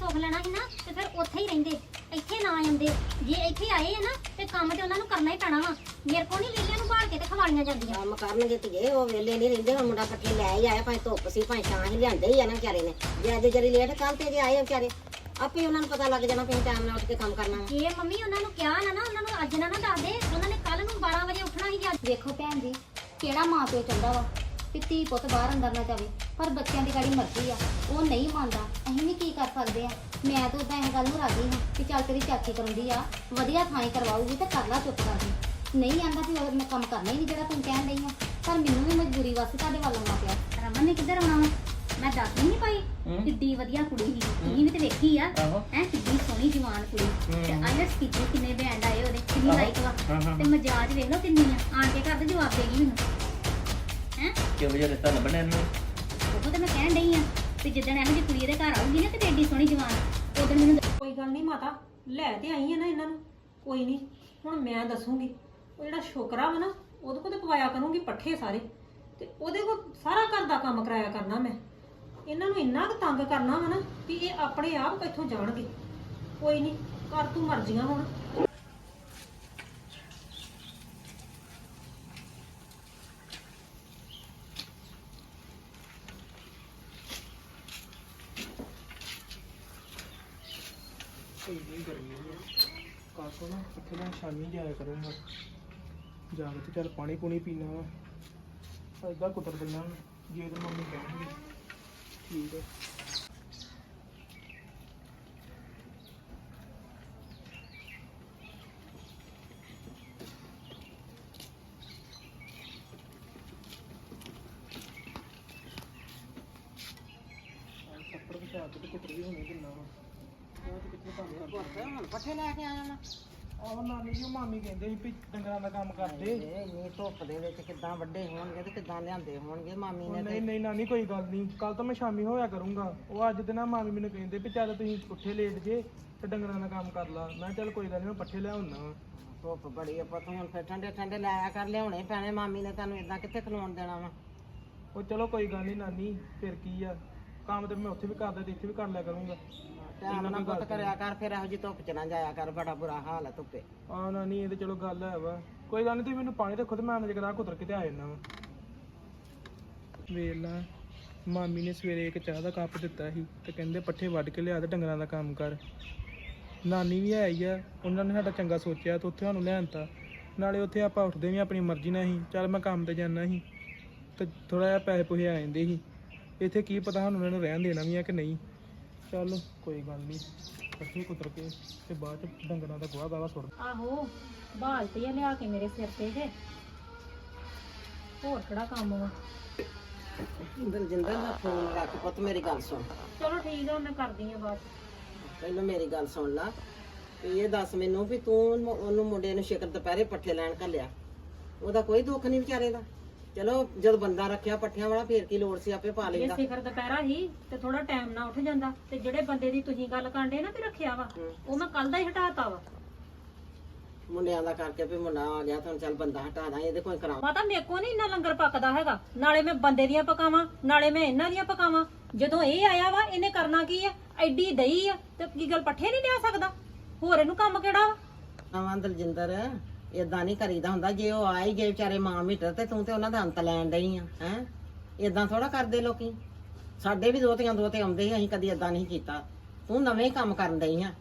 ਸੁੱਖ ਲੈਣਾ ਸੀ ਨਾ ਤੇ ਫਿਰ ਉੱਥੇ ਹੀ ਰਹਿੰਦੇ ਇੱਥੇ ਨਾ ਆਉਂਦੇ ਜੇ ਇੱਥੇ ਆਏ ਆ ਨਾ ਤੇ ਕੰਮ ਤੇ ਉਹਨਾਂ ਨੂੰ ਕਰਨਾ ਹੀ ਪੈਣਾ ਵਾ। ਮੇਰੇ ਕੋਲ ਨਹੀਂ ਵੇਲਿਆਂ ਨੂੰ ਭਾਲ ਕੇ ਤੇ ਖਵਾਲੀਆਂ ਜਾਂਦੀਆਂ। ਕੰਮ ਕਰਨਗੇ ਧੀਏ ਉਹ ਵੇਲੇ ਨਹੀਂ ਰਹਿੰਦੇ ਹੁਣ ਮੁੰਡਾ ਪੱਠੇ ਲੈ ਹੀ ਆਇਆ ਭਾਵੇਂ ਧੁੱਪ ਸੀ ਭਾਵੇਂ ਛਾਂ ਹੀ ਲਿਆਂਦੇ ਹੀ ਆ ਨਾ ਵਿਚਾਰੇ ਨੇ। ਜੇ ਅੱਜ ਜਰੀ ਲੇਟ ਕੱਲ ਤੇ ਜੇ ਆਏ ਆ ਵਿਚਾਰੇ ਆਪੇ ਉਹਨਾਂ ਨੂੰ ਪਤਾ ਲੱਗ ਜਾਣਾ ਵੀ ਟਾਈਮ ਨਾਲ ਉੱਠ ਕੇ ਕੰਮ ਕਰਨਾ। ਜੇ ਮੰਮੀ ਉਹਨਾਂ ਨੂੰ ਕਿਹਾ ਨਾ ਨਾ ਉਹਨਾਂ ਨੂੰ ਅੱਜ ਨਾ ਨਾ ਦੱਸ ਦੇ ਉਹਨਾਂ ਨੇ ਕੱਲ ਨੂੰ 12 ਵਜੇ ਉੱਠਣਾ ਸੀ ਜਾਂ ਵੇਖੋ ਭੈਣ ਜੀ ਕਿਹੜਾ ਮਾਂ ਪਿਓ ਚਾਹੁੰਦਾ ਵਾ। ਕਿ ਧੀ ਪੁੱਤ ਬਾਹਰ ਅੰਦਰ ਨਾ ਜਾਵੇ ਪਰ ਬੱਚਿਆਂ ਦੀ ਗਾੜੀ ਮਰਜ਼ੀ ਆ। ਉਹ ਨਹੀਂ ਮੰਨਦਾ ਅਸੀਂ ਵੀ ਕੀ ਕਰ ਸਕਦੇ ਆ? ਮੈਂ ਤਾਂ ਉਦਾਂ ਇਹ ਗੱਲ ਨੂੰ ਰਾਜੀ ਹਾਂ ਕਿ ਚੱਲ ਤੇਰੀ ਚਾਚੀ ਕਰਾਉਂਦੀ ਆ ਵਧੀਆ ਥਾਂ ਹੀ ਕਰਵਾਊਗੀ ਤੇ ਕਰ ਲਾ ਚੁੱਪ ਕਰਕੇ। ਨਹੀਂ ਆਂਦਾ ਵੀ ਉਹ ਮੈਂ ਕੰਮ ਕਰਨਾ ਹੀ ਨਹੀਂ ਜਿਹੜਾ ਤੂੰ ਕਹਿਣ ਡਈ ਆ ਪਰ ਮੈਨੂੰ ਵੀ ਮਜਬੂਰੀ ਵਾਸਤੇ ਤੁਹਾਡੇ ਵੱਲ ਆਉਣਾ ਪਿਆ। ਰਮਨ ਨੇ ਕਿੱਧਰ ਆਉਣਾ ਵਾ? ਮੈਂ ਦੱਸ ਨਹੀਂ ਪਾਈ। ਕਿੱਡੀ ਵਧੀਆ ਕੁੜੀ ਸੀ। ਤੁਸੀਂ ਵੀ ਤੇ ਵੇਖੀ ਆ। ਹੈ ਕਿੱਡੀ ਸੋਹਣੀ ਜਵਾਨ ਕੁੜੀ। ਤੇ। ਆਇਲਟਸ ਕੀਤੀ ਕਿੰਨੇ ਬੈਂਡ ਆਏ ਉਹਦੇ ਕਿੰਨੀ। ਲਾਈਕ ਵਾ। ਤੇ ਮਜਾਜ ਵੇਖ ਲਓ ਕਿੰਨੀ ਆ। ਆਣ ਕੇ ਘਰ ਦੇ ਜਵਾਬ ਦੇਗੀ ਮੈਨੂੰ। ਹੈ? ਕਿ ਵਜੇ ਰਿਸ਼ਤਾ ਲੱਭਣਾ ਇਹਨੂੰ ਉਹ ਤੇ ਮੈਂ ਕਹਿਣ ਡਈ ਆ ਤੇ ਜਿੱਦਣ ਇਹੋ ਜਿਹੀ ਕੁੜੀ ਦੇ ਘਰ ਆਊਗੀ ਨਾ ਤੇ ਐਡੀ ਸੋਹਣੀ ਜਵਾਨ ਉਦੋਂ ਮੈਨੂੰ ਕੋਈ ਗੱਲ ਨਹੀਂ ਮਾਤਾ ਲੈ ਤੇ ਆਈ ਆ ਨਾ ਇਹਨਾਂ ਨੂੰ। ਕੋਈ ਨਹੀਂ ਹੁਣ ਮੈਂ ਦੱਸੂਗੀ। ਉਹ ਜਿਹੜਾ ਛੋਕਰਾ ਵਾ ਨਾ ਉਹਦੇ ਕੋਲ ਤੇ ਪਵਾਇਆ ਕਰੂੰਗੀ ਪੱਠੇ ਸਾਰੇ। ਤੇ ਉਹਦੇ ਕੋਲ ਸਾਰਾ ਘਰ ਦਾ ਕੰਮ ਕਰਾਇਆ ਕਰਨਾ ਮੈਂ। ਇਹਨਾਂ ਨੂੰ ਇੰਨਾ ਕੁ ਤੰਗ ਕਰਨਾ ਵਾ ਨਾ ਵੀ ਇਹ ਆਪਣੇ ਆਪ ਇੱਥੋਂ ਜਾਣਗੇ। ਕੋਈ ਨਹੀਂ ਕਰ ਤੂੰ ਮਰਜ਼ੀਆਂ ਹੁਣ ਇੰਨੀ ਗਰਮੀ ਹੈ ਕਾਕੋ ਨਾ ਇੱਥੇ ਮੈਂ ਸ਼ਾਮੀ ਜਾਇਆ ਕਰੂੰਗਾ ਜਾ ਕੇ ਤੇ ਚੱਲ ਪਾਣੀ ਪੂਣੀ ਪੀਣਾ ਵਾ। ਏਦਾਂ ਕੁੱਤਰ ਦਿੰਦਾ ਜੇ ਤੇ ਮੰਮੀ ਕਹਿਣਗੇ। ਠੀਕ ਹੈ ਛੱਪੜ ਵਿਛਾ ਕੇ ਤੇ ਕੁੱਤਰ ਵੀ ਹੋਣੇ ਦਿੰਦਾ ਵਾ। ਉਹ ਤੇ ਕਿੱਥੇ ਭਾਵੇਂ ਪੁੱਤ ਹੁਣ ਪੱਠੇ ਲੈ ਕੇ ਆਇਆ ਨਾ ਆਹ ਨਾਨੀ ਜੀ ਮਾਮੀ ਕਹਿੰਦੇ ਸੀ ਵੀ ਡੰਗਰਾਂ ਦਾ ਕੰਮ ਕਰਦੇ। ਇਹ ਇੰਨੀ ਧੁੱਪ ਦੇ ਵਿੱਚ ਕਿੱਦਾਂ ਵੱਡੇ ਹੋਣਗੇ ਤੇ ਕਿੱਦਾਂ ਲਿਆਂਦੇ ਹੋਣਗੇ ਮਾਮੀ ਉਹ ਨੇ ਨਹੀਂ ਤੇ। ਨਹੀਂ ਨਾਨੀ ਕੋਈ ਗੱਲ ਨਹੀਂ। ਕੱਲ ਤਾਂ ਮੈਂ ਸ਼ਾਮੀ ਹੋਇਆ ਕਰੂੰਗਾ। ਉਹ ਅੱਜ ਤੇ ਨਾ ਮਾਮੀ ਮੈਨੂੰ ਕਹਿੰਦੇ ਵੀ ਚੱਲ ਤੁਸੀਂ ਉੱਠੇ ਲੇਟ ਜੇ ਤੇ ਡੰਗਰਾਂ ਦਾ ਕੰਮ ਕਰ ਲਾ। ਮੈਂ ਕਿਹਾ ਚੱਲ ਕੋਈ ਗੱਲ ਨਹੀਂ ਮੈਂ ਪੱਠੇ ਲਿਆਉਣਾ ਵਾ। ਧੁੱਪ ਬੜੀ ਆ ਪੁੱਤ ਹੁਣ ਫਿਰ ਠੰਡੇ ਠੰਡੇ ਲਾਇਆ ਕਰ ਲਿਆਉਣੇ ਪੈਣੇ। ਮਾਮੀ ਨੇ ਤੈਨੂੰ ਇਦਾਂ ਕਿੱਥੇ ਖਲੋਣ ਦੇਣਾ ਵਾ? ਉਹ ਚਲੋ ਕੋਈ ਗੱਲ ਨਹੀਂ ਨਾਨੀ ਫਿਰ ਕੀ ਆ। ਕੰਮ ਤੇ ਮੈਂ ਉੱਥੇ ਵੀ ਕਰਦਾ ਤੇ ਇੱਥੇ ਵੀ ਕਰ ਲਿਆ ਕਰੂੰਗਾ। ਟਾਈਮ ਨਾਲ ਪੁੱਤ ਕਰਿਆ ਕਰ ਫਿਰ ਇਹੋ ਜਿਹੀ ਧੁੱਪ ਚ ਨਾ ਜਾਇਆ ਕਰ ਬੜਾ ਬੁਰਾ ਹਾਲ ਹੈ ਧੁੱਪੇ। ਆ ਨਾਨੀ ਇਹ ਤੇ ਚਲੋ ਗੱਲ ਹੈ ਵਾ। ਕੋਈ ਗੱਲ ਨਹੀਂ ਤੁਸੀਂ ਮੈਨੂੰ ਪਾਣੀ ਰੱਖੋ ਤੇ ਮੈਂ ਅੰਦਰ ਜਗਰਾ ਕੁਤਰ ਕੇ ਤੇ ਆ ਜਾਣਾ ਵਾ। ਵੇਖ ਲਾ ਮਾਮੀ ਨੇ ਸਵੇਰੇ ਇੱਕ ਚਾਹ ਦਾ ਕੱਪ ਦਿੱਤਾ ਸੀ ਤੇ ਕਹਿੰਦੇ ਪੱਠੇ ਵੱਢ ਕੇ ਲਿਆ ਤੇ ਡੰਗਰਾਂ ਦਾ ਕੰਮ ਕਰ। ਨਾਨੀ ਵੀ ਆਈ ਆ ਉਹਨਾਂ ਨੇ ਸਾਡਾ ਚੰਗਾ ਸੋਚਿਆ ਤੇ ਉੱਥੇ ਸਾਨੂੰ ਲਿਆਂਤਾ ਨਾਲੇ ਉੱਥੇ ਆਪਾਂ ਉੱਠਦੇ ਵੀ ਆਪਣੀ ਮਰਜ਼ੀ ਨਾਲ ਸੀ ਚੱਲ ਮੈਂ ਕੰਮ ਤੇ ਜਾਣਾ ਸੀ ਤੇ ਥੋੜਾ ਜਿਹਾ ਪੈਸੇ ਪੁਹੇ ਆ ਜਾਂਦੇ ਸੀ। ਇੱਥੇ ਕੀ ਪਤਾ ਸਾਨੂੰ ਉਹਨਾਂ ਨੂੰ ਰਹਿਣ ਦੇਣਾ ਵੀ ਆ ਕਿ ਨਹੀਂ। ਚੱਲ ਕੋਈ ਗੱਲ ਨਹੀਂ ਪੱਠੇ ਕੁਤਰ ਕੇ ਤੇ ਬਾਅਦ ਚ ਡੰਗਰਾਂ ਦਾ ਗੋਹਾ ਗਾਵਾ ਸੁੱਟ ਆਹੋ ਬਾਲਟੀ ਆ ਲਿਆ ਕੇ ਮੇਰੇ ਸਿਰ ਤੇ ਜੇ। ਹੋਰ ਕਿਹੜਾ ਕੰਮ ਵਾ? ਦਲਜਿੰਦਰ ਦਾ ਫੋਨ ਰੱਖ ਪੁੱਤ ਮੇਰੀ ਗੱਲ ਸੁਣ। ਚਲੋ ਠੀਕ ਆ ਮੈਂ ਕਰਦੀ ਆ ਬਾਅਦ। ਪਹਿਲਾਂ ਮੇਰੀ ਗੱਲ ਸੁਣ ਲਾ। ਵੀ ਇਹ ਦੱਸ ਮੈਨੂੰ ਵੀ ਤੂੰ ਉਹਨੂੰ ਉਹਨੂੰ ਮੁੰਡੇ ਨੂੰ ਸ਼ਿਕਰ ਦੁਪਹਿਰੇ ਪੱਠੇ ਲੈਣ ਘੱਲਿਆ। ਉਹਦਾ ਕੋਈ ਦੁੱਖ ਨਹੀਂ ਵਿਚਾਰੇ ਦਾ? ਚਲੋ ਜਦ ਬੰਦਾ ਰੱਖਿਆ ਪੱਠਿਆਂ ਵਾਲਾ ਫੇਰ ਕੀ ਲੋੜ ਸੀ ਆਪੇ ਪਾ ਇਹ ਲੈਂਦਾ। ਸਿਖਰ ਦੁਪਹਿਰਾ ਹੀ ਤੇ ਥੋੜਾ ਟਾਈਮ ਨਾਲ ਉੱਠ ਜਾਂਦਾ। ਤੇ ਜਿਹੜੇ ਬੰਦੇ ਦੀ ਤੁਸੀਂ ਗੱਲ ਕਾਂਡੇ ਨਾ ਵੀ ਰੱਖਿਆ ਵਾ ਹੂੰ। ਉਹ ਮੈਂ ਕੱਲ ਦਾ ਹੀ ਹਟਾਤਾ ਵਾ। ਮੁੰਡਿਆਂ ਦਾ ਕਰਕੇ ਵੀ ਮੁੰਡਾ ਆ ਗਿਆ ਤਾਂ ਚੱਲ ਬੰਦਾ ਹਟਾ ਦਾਂ ਇਹਦੇ ਕੋਈ ਕਰਾਉ। ਮਾਤਾ ਮੇਰੇ ਕੋ ਨਹੀਂ ਇੰਨਾ ਲੰਗਰ ਪੱਕਦਾ ਹੈਗਾ। ਨਾਲੇ ਮੈਂ ਬੰਦੇ ਦੀਆਂ ਪਕਾਵਾਂ ਨਾਲੇ ਮੈਂ ਇਹਨਾਂ ਦੀਆਂ ਪਕਾਵਾਂ। ਜਦੋਂ ਇਹ ਆਇਆ ਵਾ ਇਹਨੇ ਕਰਨਾ ਕੀ ਆ? ਐਡੀ ਦਈ ਆ ਤੇ ਕੀ ਗੱਲ ਪੱਠੇ ਨਹੀਂ ਲਿਆ ਸਕਦਾ? ਹੋਰ ਇਹਨੂੰ ਕੰਮ ਕਿਹੜਾ ਵਾ? ਨਵਾਂ ਦਲਜਿੰਦਰ ਇਦਾਂ ਨਹੀਂ ਕਰੀਦਾ ਹੁੰਦਾ, ਜੇ ਉਹ ਆਈ ਗਏ ਵਿਚਾਰੇ ਮਾਂ ਮੀਟਰ ਤੇ ਤੂੰ ਤੇ ਉਹਨਾਂ ਦਾ ਅੰਤ ਲੈਣ ਡਈ ਆ, ਹੈ? ਇਦਾਂ ਥੋੜਾ ਕਰਦੇ ਲੋਕੀ। ਸਾਡੇ ਵੀ ਦੋਤੀਆਂ ਦੋਤੇ ਆਉਂਦੇ ਸੀ, ਅਸੀਂ ਕਦੀ ਇਦਾਂ ਨਹੀਂ ਕੀਤਾ। ਤੂੰ ਨਵੇਂ ਹੀ ਕੰਮ ਕਰਨ ਡਈ ਆ।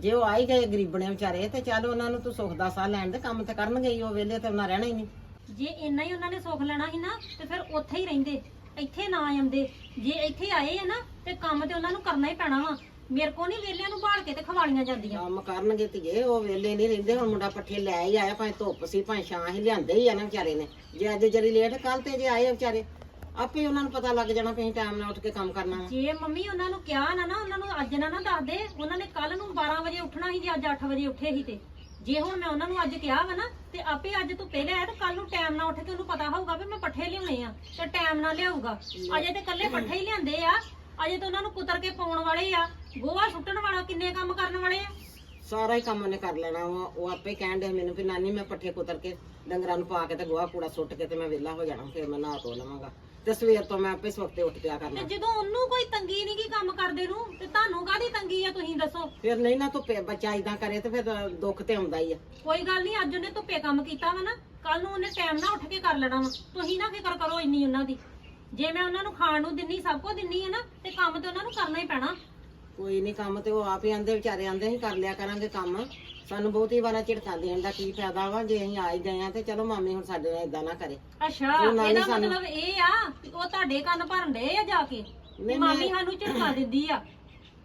ਜੇ ਉਹ ਆਈ ਗਏ ਗਰੀਬਣੇ ਵਿਚਾਰੇ, ਤੇ ਚੱਲ ਉਹਨਾਂ ਨੂੰ ਤੂੰ ਸੁੱਖ ਦਾ ਸਾਹ ਲੈਣ ਦੇ ਕੰਮ ਤੇ ਕਰਨਗੇ ਹੀ, ਉਹ ਵੇਲੇ ਤੇ ਉਹਨਾਂ ਰਹਿਣਾ ਹੀ ਨਹੀਂ। ਜੇ ਇੰਨਾ ਹੀ ਉਹਨਾਂ ਨੇ ਸੁੱਖ ਲੈਣਾ ਸੀ ਨਾ, ਤੇ ਫਿਰ ਉੱਥੇ ਹੀ ਰਹਿੰਦੇ, ਇੱਥੇ ਨਾ ਆਉਂਦੇ। ਜੇ ਇੱਥੇ ਆਏ ਆ ਨਾ, ਤੇ ਕੰਮ ਤੇ ਉਹਨਾਂ ਨੂੰ ਕਰਨਾ ਹੀ ਪੈਣਾ ਵਾ। ਮੇਰੇ ਕੋ ਨਹੀਂ ਵੇਲਿਆਂ ਨੂੰ ਬਾੜ ਕੇ ਤੇ ਖਵਾਲੀਆਂ ਜਾਂਦੀਆਂ। ਕੰਮ ਕਰਨਗੇ ਧੀਏ ਉਹ ਵੇਲੇ ਨਹੀਂ ਰਹਿੰਦੇ ਹੁਣ ਮੁੰਡਾ ਪੱਠੇ ਲੈ ਹੀ ਆਇਆ ਭਾਵੇਂ ਧੁੱਪ ਸੀ ਭਾਵੇਂ ਛਾਂ ਹੀ ਲਿਆਂਦੇ ਹੀ ਆ ਨਾ ਵਿਚਾਰੇ ਨੇ। ਜੇ ਅੱਜ ਜਰੀ ਲੇਟ ਕੱਲ ਤੇ ਜੇ ਆਏ ਆ ਵਿਚਾਰੇ ਆਪੇ ਉਹਨਾਂ ਨੂੰ ਪਤਾ ਲੱਗ ਜਾਣਾ ਅਸੀਂ ਟਾਈਮ ਨਾਲ ਉੱਠ ਕੇ ਕੰਮ ਕਰਨਾ ਵਾ। ਜੇ ਮੰਮੀ ਉਹਨਾਂ ਨੂੰ ਕਿਹਾ ਨਾ ਨਾ ਉਹਨਾਂ ਨੂੰ ਅੱਜ ਨਾ ਨਾ ਦੱਸਦੇ ਉਹਨਾਂ ਨੇ ਕੱਲ ਨੂੰ 12 ਵਜੇ ਉੱਠਣਾ ਸੀ ਜੇ ਅੱਜ 8 ਵਜੇ ਉੱਠੇ ਸੀ ਤੇ। ਜੇ ਹੁਣ ਮੈਂ ਉਹਨਾਂ ਨੂੰ ਅੱਜ ਕਿਹਾ ਵਾ ਨਾ ਤੇ ਆਪੇ ਅੱਜ ਤੋਂ ਪਹਿਲੇ ਆਇਆ ਤੇ ਕੱਲ ਨੂੰ ਟਾਈਮ ਨਾਲ ਉੱਠ ਕੇ ਉਹਨੂੰ ਪਤਾ ਹੋਊਗਾ ਵੀ ਮੈਂ ਪੱਠੇ ਲਿਆਉਣੇ ਆ ਤੇ ਟਾਈਮ ਨਾਲ ਲਿਆਊਗਾ। ਅਜੇ ਤੇ ਕੱਲੇ ਪੱਠੇ ਹੀ ਲਿਆਂਦੇ ਆ ਅਜੇ ਤਾਂ ਉਹਨਾਂ ਨੂੰ ਕੁਤਰ ਕੇ ਪਾਉਣ ਵਾਲੇ ਆ। ਗੋਹਾ ਸੁੱਟਣ ਵਾਲਾ ਕਿੰਨੇ ਕੰਮ ਕਰਨ ਵਾਲੇ ਆ? ਸਾਰਾ ਹੀ ਕੰਮ ਉਹਨੇ ਕਰ ਲੈਣਾ ਵਾ। ਉਹ ਆਪੇ ਕਹਿਣ ਦੇ ਮੈਨੂੰ ਵੀ ਨਾਨੀ ਮੈਂ ਪੱਠੇ ਕੁਤਰ ਕੇ ਡੰਗਰਾਂ ਨੂੰ ਪਾ ਕੇ ਤੇ ਗੋਹਾ ਕੂੜਾ ਸੁੱਟ ਕੇ ਤੇ ਮੈਂ ਵਿਹਲਾ ਹੋ ਜਾਣਾ ਫਿਰ ਮੈਂ ਨਹਾ ਧੋ ਲਵਾਂਗਾ। ਤੇ ਸਵੇਰ ਤੋਂ ਮੈਂ ਆਪੇ ਸਵਖਤੇ ਉੱਠ ਪਿਆ ਤੇ ਕਰਨਾ ਜਦੋਂ ਉਹਨੂੰ ਕੋਈ ਤੰਗੀ ਨਹੀਂ ਕੀ ਕੰਮ ਕਰਦੇ ਨੂੰ ਤੇ ਤੁਹਾਨੂੰ ਕਾਹਦੀ ਤੰਗੀ ਦੱਸੋ? ਫਿਰ ਨਹੀਂ ਨਾ ਧੁੱਪੇ ਬੱਚਾ ਇਦਾਂ ਕਰੇ ਤੇ ਫਿਰ ਦੁੱਖ ਤੇ ਆਉਂਦਾ ਹੀ ਆ। ਕੋਈ ਗੱਲ ਨਹੀਂ ਅੱਜ ਉਹਨੇ ਧੁੱਪੇ ਕੰਮ ਕੀਤਾ ਵਾ ਨਾ। ਕੱਲ ਨੂੰ ਉਹਨੇ ਟਾਈਮ ਨਾਲ ਉੱਠ ਕੇ ਕਰ ਲੈਣਾ ਵਾ। ਤੁਸੀਂ ਨਾ ਫਿਕਰ ਕਰੋ ਇੰਨੀ ਉਹਨਾਂ ਦੀ। ਜੇ ਮੈਂ ਉਹਨਾਂ ਨੂੰ ਖਾਣ ਨੂੰ ਦਿੰਨੀ ਸਭ ਕੁਝ ਦਿੰਨੀ ਹੈ ਨਾ ਤੇ ਕੰਮ ਤੇ ਉਹਨਾਂ ਨੂੰ ਕਰਨਾ ਹੀ ਪੈਣਾ। ਕੋਈ ਨਹੀਂ ਕੰਮ ਤੇ ਉਹ ਆਪ ਹੀ ਆਂਦੇ ਵਿਚਾਰੇ ਆਂਦੇ ਅਸੀਂ ਕਰ ਲਿਆ ਕਰਾਂਗੇ ਕੰਮ। ਸਾਨੂੰ ਬਹੁਤੀ ਵਾਰਾਂ ਝਿੜਕਾਂ ਦੇਣ ਦਾ ਕੀ ਫਾਇਦਾ ਵਾ ਜੇ ਅਸੀਂ ਆ ਹੀ ਗਏ ਆ ਤੇ ਚਲੋ ਮਾਮੀ ਹੁਣ ਸਾਡੇ ਨਾਲ ਇਦਾਂ ਨਾ ਕਰੇ। ਅੱਛਾ ਉਹ ਨਾਲੇ ਇਹਦਾ ਸਾਨੂੰ- ਮਤਲਬ ਇਹ ਆ ਕਿ ਉਹ ਤੁਹਾਡੇ ਕੰਨ ਭਰਨ ਡਏ ਆ ਜਾ ਕੇ ਨਹੀਂ, ਮਾਮੀ ਮੈਂ- ਸਾਨੂੰ ਝਿੜਕਾ ਦਿੰਦੀ ਆ।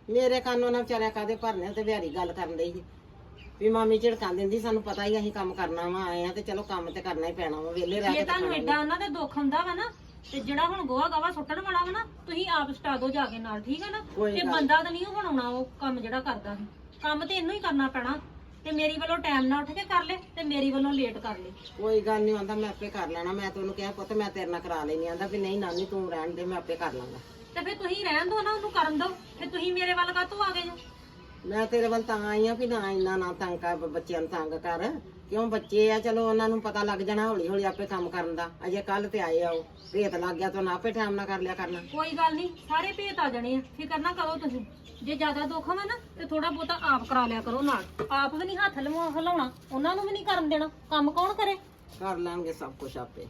ਮੇਰੇ ਕੰਨ ਉਹਨਾਂ ਵਿਚਾਰਿਆ ਕਾਦੇ ਭਰਨੇ ਤੇ ਵਿਹਾਰੀ ਗੱਲ ਕਰਨ ਡਈ ਸੀ। ਵੀ ਮਾਮੀ ਝਿੜਕਾਂ ਦਿੰਦੀ ਸਾਨੂੰ ਪਤਾ ਹੀ ਅਸੀਂ ਕੰਮ ਕਰਨਾ ਵਾ ਆਏ ਆ ਤੇ ਚਲੋ ਕੰਮ ਤੇ ਕਰਨਾ ਹੀ ਪੈਣਾ ਵਾ ਵਿਹਲੇ ਰਹਿ ਜੇ ਕੇ ਤਾਂ ਤੁਹਾਨੂੰ ਐਡਾ ਉਹਨਾਂ ਦੇ ਦੁੱਖ ਹੁੰਦਾ ਵਾ ਨਾ ਤੇ ਜਿਹੜਾ ਹੁਣ ਗੋਹਾ ਗਵਾ ਸੁੱਟਣ ਵਾਲਾ ਵਾ ਨਾ ਤੁਸੀਂ ਆਪ ਸਟਾ ਦਿਓ ਜਾ ਕੇ ਨਾਲ ਠੀਕ ਹੈ ਨਾ? ਕੋਈ ਤੇ ਗੱਲ ਬੰਦਾ ਤਾਂ ਨਹੀਂ ਉਹ ਬਣਾਉਣਾ ਉਹ ਕੰਮ ਜਿਹੜਾ ਕਰਦਾ ਸੀ। ਕੰਮ ਤੇ ਇਹਨੂੰ ਹੀ ਕਰਨਾ ਪੈਣਾ। ਤੇ ਮੇਰੀ ਵੱਲੋਂ ਟਾਈਮ ਨਾਲ ਉੱਠ ਕੇ ਕਰ ਲੈ ਤੇ ਮੇਰੀ ਵੱਲੋਂ ਲੇਟ ਕਰ ਲੈ। ਕੋਈ ਗੱਲ ਨਹੀਂ ਆਂਦਾ ਮੈਂ ਆਪੇ ਕਰ ਲੈਣਾ। ਮੈਂ ਤਾਂ ਉਹਨੂੰ ਕਿਹਾ ਪੁੱਤ ਮੈਂ ਤੇਰੇ ਨਾਲ ਕਰਾ ਲੈਣੀ ਆਂਦਾ ਵੀ ਨਹੀਂ ਨਾਨੀ ਤੂੰ ਰਹਿਣ ਦੇ ਮੈਂ ਆਪੇ ਕਰ ਲਾਂਗਾ। ਤੇ ਫਿਰ ਤੁਸੀਂ ਰਹਿਣ ਦਿਓ ਨਾ ਉਹਨੂੰ ਕਰਨ ਦਿਓ। ਤੇ ਤੁਸੀਂ ਮੇਰੇ ਵੱਲ ਕਾਹਤੋਂ ਆ ਗਏ ਜੋ? ਮੈਂ ਤੇਰੇ ਵੱਲ ਤਾਂ ਆਈ ਆ ਵੀ ਨਾ ਇੰਨਾ ਨਾ ਤੰਗ ਕਰ ਬੱਚਿਆਂ ਨੂੰ ਤੰਗ ਕਰ। ਕਿਉਂ ਬੱਚੇ ਆ? ਚਲੋ ਉਹਨਾਂ ਨੂੰ ਪਤਾ ਲੱਗ ਜਾਣਾ ਹੌਲੀ ਹੌਲੀ ਆਪੇ ਕੰਮ ਕਰਨ ਦਾ। ਅਜੇ ਕੱਲ ਤੇ ਆਏ ਆ ਉਹ। ਭੇਤ ਲੱਗ ਗਿਆ ਤਾਂ ਆਪੇ ਟਾਈਮ ਨਾਲ ਕਰ ਲਿਆ ਕਰਨਾ। ਕੋਈ ਗੱਲ ਨਹੀਂ ਸਾਰੇ ਭੇਤ ਆ ਜਾਣੇ ਆ। ਫਿਕਰ ਨਾ ਕਰੋ ਤੁਸੀਂ। ਜੇ ਜ਼ਿਆਦਾ ਦੁੱਖ ਵਾ ਨਾ ਤੇ ਥੋੜਾ ਬਹੁਤਾ ਆਪ ਕਰਾ ਲਿਆ ਕਰੋ ਨਾਲ। ਆਪ ਵੀ ਨਹੀਂ ਹੱਥ ਲਵਾ ਹਿਲਾਉਣਾ। ਉਹਨਾਂ ਨੂੰ ਵੀ ਨਹੀਂ ਕਰਨ ਦੇਣਾ। ਕੰਮ ਕੌਣ ਕਰੇ? ਕਰ ਲੈਣਗੇ ਸਭ ਕੁਝ ਆਪੇ।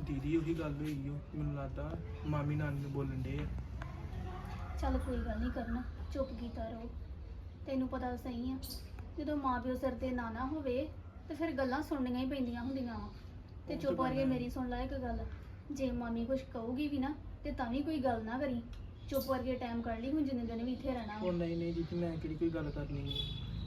ਦੀਦੀ ਉਹੀ ਗੱਲ ਹੋਈ ਓ। ਮੈਨੂੰ ਲੱਗਦਾ ਮਾਮੀ ਨਾਨੀ ਨੂੰ ਬੋਲਣ ਦੇ ਚੱਲ ਕੋਈ ਗੱਲ ਨਹੀਂ ਕਰਨਾ। ਚੁੱਪ ਕੀਤਾ ਰਹੋ। ਤੈਨੂੰ ਪਤਾ ਸਹੀ ਆ। ਜਦੋਂ ਮਾਂ ਪਿਓ ਸਿਰ ਤੇ ਨਾ ਨਾ ਹੋਵੇ ਤੇ ਫਿਰ ਗੱਲਾਂ ਸੁਣਨੀਆਂ ਹੀ ਪੈਂਦੀਆਂ ਹੁੰਦੀਆਂ ਵਾ। ਤੇ ਚੁੱਪ ਕਰਕੇ ਮੇਰੀ ਸੁਣ ਲੈ ਇੱਕ ਗੱਲ। ਜੇ ਮਾਮੀ ਕੁਝ ਕਹੂਗੀ ਵੀ ਨਾ ਤੇ ਤਾਂ ਵੀ ਕੋਈ ਗੱਲ ਨਾ ਕਰੀ। ਚੁੱਪ ਕਰਕੇ ਟਾਈਮ ਕੱਢ ਲਈ ਹੁਣ ਜਿੰਨੇ ਦਿਨ ਵੀ ਇੱਥੇ ਰਹਿਣਾ ਵਾ। ਉਹ ਨਹੀਂ ਨਹੀਂ ਦੀਦੀ ਮੈਂ ਕਿਹੜੀ ਕੋਈ ਗੱਲ ਕਰਨੀ ਹੈ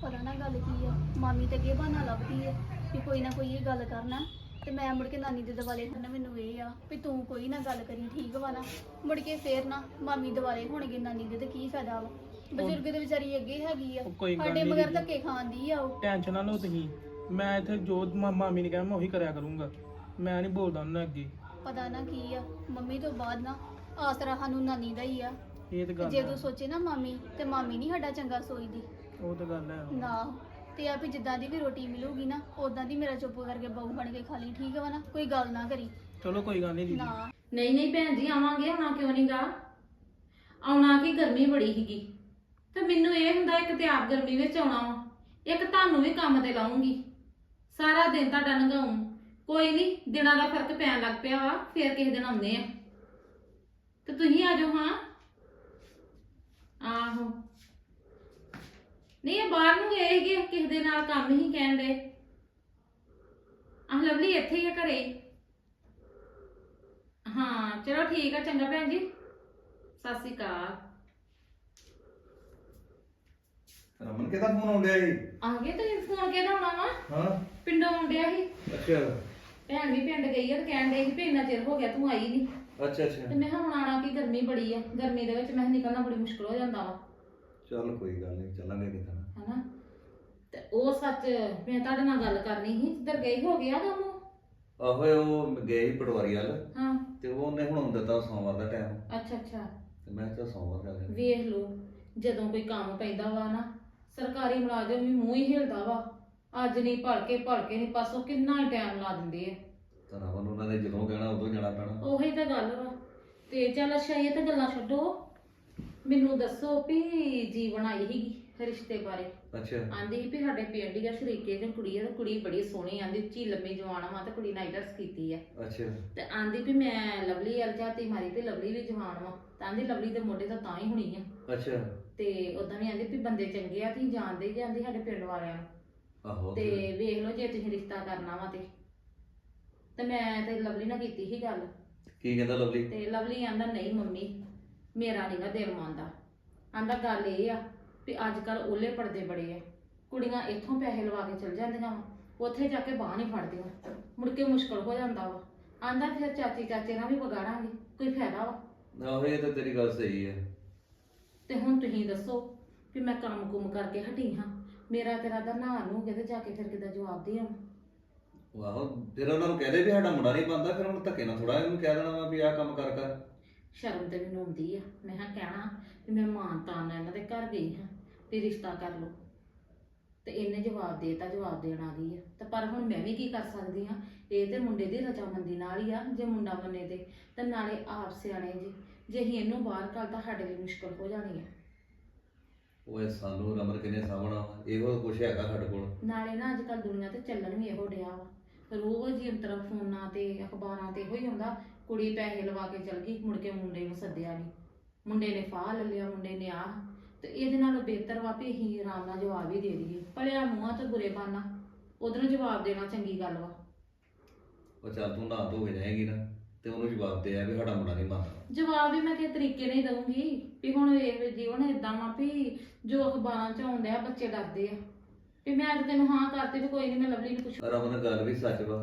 ਪਤਾ ਨਾ ਗੱਲ ਕੀ ਆ। ਮਾਮੀ ਤੇ ਅੱਗੇ ਬਹਾਨਾ ਲੱਭਦੀ ਹੈ ਕਿ ਕੋਈ ਨਾ ਕੋਈ ਇਹ ਗੱਲ ਕਰਨਾ। ਤੇ ਮੈਂ ਮੁੜ ਕੇ ਨਾਨੀ ਦੇ ਦਿਵਾਲੇ ਕਰਨਾ ਮੈਨੂੰ ਇਹ ਆ ਵੀ ਤੂੰ ਕੋਈ ਨਾ ਗੱਲ ਕਰੀ ਠੀਕ ਵਾ ਨਾ? ਮੁੜ ਕੇ ਫੇਰ ਨਾ ਮਾਮੀ ਦਿਵਾਲੇ ਹੋਣਗੇ ਨਾਨੀ ਦੇ ਤੇ ਕੀ ਫਾਇਦਾ ਵਾ? ਬਜ਼ੁਰਗ ਦੇ ਵਿਚਾਰੀ ਅੱਗੇ ਹੈਗੀ ਆ। ਉਹ ਕੋਈ ਗੱਲ ਸਾਡੇ ਮਗਰ। ਧੱਕੇ ਖਾਂਦੀ ਆ ਉਹ। ਟੈਨਸ਼ਨ ਨਾ ਲਓ ਤੁਸੀਂ। ਮੈਂ ਇੱਥੇ ਜੋ ਮਾ- ਮਾਮੀ ਨੇ ਕਿਹਾ ਮੈਂ ਉਹੀ ਕਰਿਆ ਕਰੂੰਗਾ। ਮੈਂ ਨਹੀਂ ਬੋਲਦਾ ਉਹਨਾਂ ਅੱਗੇ। ਪਤਾ ਨਾ ਕੀ ਆ ਮੰਮੀ ਤੋਂ ਬਾਅਦ ਨਾ ਆਸਰਾ ਸਾਨੂੰ ਨਾਨੀ ਦਾ ਹੀ ਆ। ਇਹ ਤਾਂ ਗੱਲ ਜੇ ਹੈ। ਤੂੰ ਸੋਚੇ ਨਾ ਮਾਮੀ ਤੇ ਮਾਮੀ ਨਹੀਂ ਸਾਡਾ ਚੰਗਾ ਸੋਚਦੀ। ਉਹ ਤਾਂ ਗੱਲ ਹੈ। ਨਾ ਤੇ ਆ ਵੀ ਜਿੱਦਾਂ ਦੀ ਵੀ ਰੋਟੀ ਮਿਲੂਗੀ ਨਾ ਉਦਾਂ ਦੀ ਮੇਰਾ ਚੁੱਪ ਕਰਕੇ ਬਹੂ ਬਣ ਕੇ ਖਾ ਲਈ ਠੀਕ ਵਾ ਨਾ? ਕੋਈ ਗੱਲ ਨਾ ਕਰੀ। ਚਲੋ ਕੋਈ ਗੱਲ ਨਹੀਂ ਦੀਦੀ। ਨਾ। ਨਹੀਂ ਨਹੀਂ ਭੈਣ ਜੀ ਆਵਾਂਗੇ ਆਉਣਾ ਕਿਉਂ ਨਹੀਂ ਗਾ? ਆਉਣਾ ਕਿ ਗਰਮੀ ਬੜੀ ਸੀਗੀ। ਤੇ ਮੈਨੂੰ ਇਹ ਹੁੰਦਾ ਇੱਕ ਤੇ ਆਪ ਗਰਮੀ ਵਿੱਚ ਆਉਣਾ ਵਾ, ਇੱਕ ਤੁਹਾਨੂੰ ਵੀ ਕੰਮ ਤੇ ਲਾਉਂਗੀ। ਸਾਰਾ ਦਿਨ ਤੁਹਾਡਾ ਲੰਘਾਉਂ ਕੋਈ ਨਹੀਂ ਦਿਨਾਂ ਦਾ ਫ਼ਰਕ ਪੈਣ ਲੱਗ ਪਿਆ ਵਾ, ਫੇਰ ਕਿਸੇ ਦਿਨ ਆਉਂਦੇ ਆ। ਤੇ ਤੁਸੀਂ ਆ ਜਾਓ, ਹਾਂ। ਆਹੋ। ਨਹੀਂ, ਇਹ ਬਾਹਰ ਨੂੰ ਗਏ ਸੀਗੇ, ਕਿਸੇ ਦੇ ਨਾਲ ਕੰਮ ਹੀ ਕਹਿਣ ਦੇ ਆਹ ਲਵਲੀ ਇੱਥੇ ਹੀ ਆ ਘਰੇ। ਹਾਂ, ਚਲੋ ਠੀਕ ਆ, ਚੰਗਾ ਭੈਣ ਜੀ। ਸਤਿ ਸ਼੍ਰੀ ਅਕਾਲ। ਰਮਨ ਕਿਹਦਾ ਫੋਨ ਆਉਂਦਿਆ ਸੀ? ਆ ਗਏ ਤੁਸੀਂ ਫੋਨ ਕਿਹਦਾ ਆਉਣਾ ਵਾ? ਹਾਂ। ਪਿੰਡੋਂ ਆਉਂਦਿਆ ਸੀ। ਅੱਛਾ। ਭੈਣ ਵੀ ਪਿੰਡ ਗਈ ਆ ਤੇ ਕਹਿਣ ਡਈ ਸੀ ਵੀ ਇੰਨਾ ਚਿਰ ਹੋ ਗਿਆ ਤੂੰ ਆਈ ਨਹੀਂ ਅੱਛਾ ਤੇ ਅੱਛਾ ਮੈਂ ਕਿਹਾ ਹੁਣ ਆਣਾ ਕੀ ਗਰਮੀ ਬੜੀ ਆ। ਗਰਮੀ ਦੇ ਵਿੱਚ ਮੈਂ ਕਿਹਾ ਨਿਕਲਣਾ ਬੜੀ ਮੁਸ਼ਕਲ ਹੋ ਜਾਂਦਾ ਵਾ। ਚੱਲ ਕੋਈ ਗੱਲ ਨਹੀਂ ਚੱਲਾਂਗੇ ਕਿਤੇ ਨਾ। ਹਨਾ? ਤੇ ਉਹ ਸੱਚ ਮੈਂ ਤੁਹਾਡੇ ਨਾਲ ਗੱਲ ਕਰਨੀ ਸੀ ਇੱਧਰ ਗਈ ਹੋ ਗਿਆ ਕੰਮ ਆਹੋ ਉਹ ਗਏ ਸੀ ਪਟਵਾਰੀ ਵੱਲ। ਹਾਂ। ਤੇ ਉਹਨੇ ਹੁਣ ਦਿੱਤਾ ਸੋਮਵਾਰ ਦਾ ਟਾਈਮ ਅੱਛਾ ਅੱਛਾ। ਤੇ ਮੈਂ ਕਿਹਾ ਸੋਮਵਾਰ ਕਰ ਲੈਂਦੇ ਵੇਖ ਲਓ ਜਦੋਂ ਕੋਈ ਕੰਮ ਪੈਂਦਾ ਵਾ ਨਾ ਸਰਕਾਰੀ ਮੁਲਾਜ਼ਮ ਵੀ ਮੂੰਹ ਹੀ ਹਿਲਦਾ ਵਾ। ਅੱਜ ਨਹੀਂ ਭੜ ਕੇ ਭੜ ਕੇ ਨਹੀਂ ਪਾਸੋਂ ਕਿੰਨਾ ਹੀ ਟਾਈਮ ਲਾ ਦਿੰਦੇ ਆ। ਉਹਨਾਂ ਨੇ ਜਦੋਂ ਕਹਿਣਾ ਉਦੋਂ ਜਾਣਾ ਪੈਣਾ। ਉਹੀ ਤਾਂ ਗੱਲ ਵਾ। ਤੇ ਚੱਲ ਅੱਛਾ ਇਹ ਤਾਂ ਗੱਲਾਂ ਛੱਡੋ। ਮੈਨੂੰ ਦੱਸੋ ਵੀ ਜੀਵਨ ਆਈ ਸੀਗੀ ਰਿਸ਼ਤੇ ਬਾਰੇ। ਅੱਛਾ। ਆਂਦੀ ਵੀ ਸਾਡੇ ਪਿੰਡ ਹੀ ਆ ਸ਼ਰੀਕੇ ਦੀ ਕੁੜੀ ਆ ਤੇ ਕੁੜੀ ਬੜੀ ਸੋਹਣੀ ਆਂਦੀ ਉੱਚੀ ਲੰਮੀ ਜਵਾਨ ਵਾ ਤੇ ਕੁੜੀ ਨਾਈਟਰਸ ਕੀਤੀ ਆ। ਅੱਛਾ। ਤੇ ਆਂਦੀ ਵੀ ਮੈਂ ਲਵਲੀ ਅਲ ਜਾਤੀ ਮਾਰੀ ਤੇ ਲਵਲੀ ਵੀ ਜਵਾਨ ਵਾ ਤਾਂ ਆਂਦੀ ਲਵਲੀ ਦੇ ਮੋਢੇ ਤਾਂ ਤਾਂ ਹੀ ਹੋਣੀ ਆ। ਅੱਛਾ। ਤੇ ਉਦਾਂ ਵੀ ਆਂਦੀ ਵੀ ਬੰਦੇ ਚੰਗੇ ਆ ਤੁਸੀਂ ਜਾਣਦੇ ਹੀ ਜਾਂਦੀ ਸਾਡੇ ਪਿੰਡ ਵਾਲਿਆਂ ਨੂੰ। ਆਹੋ। ਤੇ ਵੇਖ ਲਓ ਜੇ ਤੁਸੀਂ ਰਿਸ਼ਤਾ ਕਰਨਾ ਵਾ ਤੇ। ਤੇ ਮੈਂ ਤੇ ਲਵਲੀ ਨਾਲ ਕੀਤੀ ਸੀ ਗੱਲ। ਕੀ ਕਹਿੰਦਾ ਲਵਲੀ? ਤੇ ਲਵਲੀ ਆਂਦਾ ਨਹੀਂ ਮੰਮੀ ਮੇਰਾ ਨਹੀਂਗਾ ਦਿਲ ਮੰਨਦਾ। ਆਂਦਾ ਗੱਲ ਇਹ ਆ ਵੀ ਅੱਜ ਕੱਲ ਓਲੇ ਪਰਦੇ ਬੜੇ ਆ ਕੁੜੀਆਂ ਇੱਥੋਂ ਪੈਸੇ ਲਵਾ ਕੇ ਚਲ ਜਾਂਦੀਆਂ ਵਾ। ਉੱਥੇ ਜਾ ਕੇ ਬਾਹ ਨਹੀਂ ਫੜਦੀਆਂ। ਮੁੜ ਕੇ ਮੁਸ਼ਕਲ ਹੋ ਜਾਂਦਾ ਵਾ। ਆਂਦਾ ਫਿਰ ਚਾਚੀ ਚਾਚੇ ਨਾਲ ਵੀ ਵਿਗਾੜਾਂਗੇ ਕੋਈ ਫਾਇਦਾ ਵਾ? ਆਹੋ ਇਹ ਤਾਂ ਤੇਰੀ ਗੱਲ ਸਹੀ ਹੈ ਤੇ ਹੁਣ ਤੁਸੀਂ ਦੱਸੋ ਵੀ ਮੈਂ ਕੰਮ ਕੁਮ ਕਰਕੇ ਹਟੀ ਹਾਂ। ਮੇਰਾ ਤੇਰਾ ਦਾ ਨਹਾ ਨੂੰ ਕਿਤੇ ਜਾ ਕੇ ਫਿਰ ਕਿਦਾਂ ਜਵਾਬ ਦੇ ਆਵਾਂ? ਆਹੋ ਫਿਰ ਉਹਨਾਂ ਨੂੰ ਕਹਦੇ ਵੀ ਸਾਡਾ ਮੁੰਡਾ ਨਹੀਂ ਬੰਦਾ ਫਿਰ ਉਹਨੂੰ ਧੱਕੇ ਨਾਲ ਥੋੜਾ ਇਹਨੂੰ ਕਹਿ ਦੇਣਾ ਵਾ ਵੀ ਆਹ ਕੰਮ ਕਰ ਕਰ। ਸ਼ਰਮ ਤੇ ਮੈਨੂੰ ਆਉਂਦੀ ਆ। ਮੈਂ ਹਾਂ ਕਹਿਣਾ ਵੀ ਮੈਂ ਮਾਂ ਤਾਂ ਨਾਲ ਇਹਨਾਂ ਦੇ ਘਰ ਗਈ ਹਾਂ। ਤੇ ਰਿਸ਼ਤਾ ਕਰ ਲਓ। ਤੇ ਇਹਨੇ ਜਵਾਬ ਦੇਤਾ ਜਵਾਬ ਦੇਣ ਆ ਗਈ ਆ। ਤੇ ਪਰ ਹੁਣ ਮੈਂ ਵੀ ਕੀ ਕਰ ਸਕਦੀ ਹਾਂ? ਇਹ ਤੇ ਮੁੰਡੇ ਦੀ ਰਜਾਮੰਦੀ ਨਾਲ ਹੀ ਆ ਜੇ ਮੁੰਡਾ ਮੰਨੇ ਤੇ। ਤੇ ਨਾਲੇ ਆਪ ਸਿਆਣੇ ਜੀ ਜੇ ਅਸੀਂ ਇਹਨੂੰ ਬਾਹਰ ਕੱਢ ਤਾਂ ਸਾਡੇ ਲਈ ਮੁਸ਼ਕਲ ਹੋ ਜਾਣੀ ਆ। ਓਏ ਸਾਨੂੰ ਰਮਨ ਕਿਨੇ ਸਾਹਮਣਾ ਵਾ? ਇਹੋ ਕੁਛ ਹੈਗਾ ਸਾਡੇ ਕੋਲ। ਨਾਲੇ ਨਾ ਅੱਜ ਕੱਲ ਦੁਨੀਆ ਤੇ ਚੱਲਣ ਵੀ ਇਹੋ ਡਿਆ ਵਾ। ਰੋਜ਼ ਹੀ ਅੰਤਰ ਫੋਨਾਂ ਤੇ ਅਖਬਾਰਾਂ ਤੇ ਇਹੋ ਹੀ ਹੁੰਦਾ। ਕੁੜੀ ਪੈਸੇ ਲਵਾ ਕੇ ਚਲ ਗਈ ਮੁੜ ਕੇ ਮੁੰਡੇ ਨੂੰ ਸੱਦਿਆ ਨਹੀਂ ਮੁੰਡੇ ਨੇ ਫਾਹ ਲੈ ਲਿਆ ਮੁੰਡੇ ਨੇ ਆਹ। ਤੇ ਇਹਦੇ ਨਾਲੋਂ ਬਿਹਤਰ ਵਾ ਵੀ ਅਸੀਂ ਆਰਾਮ ਨਾਲ ਜਵਾਬ ਹੀ ਦੇ ਦਈਏ। ਭਲਿਆ ਮੂੰਹਾਂ ਤੇ ਬੁਰੇ ਬਾਨਾ ਉਧਰੋਂ ਜਵਾਬ ਦੇਣਾ ਚੰਗੀ ਗੱਲ ਵਾ। ਉਹ ਚੱਲ ਤੂੰ ਨਹਾ ਧੋ ਕੇ ਜਾਏਗੀ ਨਾ ਤੇ ਉਹਨੂੰ ਜਵਾਬ ਦੇ ਆ ਵੀ ਸਾਡਾ ਮੁੰਡਾ ਨਹੀਂ ਮੰਨਦਾ। ਜਵਾਬ ਵੀ ਮੈਂ ਕਿਸ ਤਰੀਕੇ ਨਾਲ ਹੀ ਦਊਂਗੀ ਵੀ ਹੁਣ ਇਹ ਜੀਵਨ ਇਦਾਂ ਵਾ ਵੀ ਜੋ ਅਖਬਾਰਾਂ ਚ ਆਉਂਦੇ ਆ ਬੱਚੇ ਡਰਦੇ ਆ। ਵੀ ਮੈਂ ਅੱਜ ਤੈਨੂੰ ਹਾਂ ਕਰਤੀ ਵੀ ਕੋਈ ਨਹੀਂ ਮੈਂ ਲਵਲੀ ਨੂੰ ਪੁੱਛ। ਰਮਨ ਗੱਲ ਵੀ ਸੱਚ ਵਾ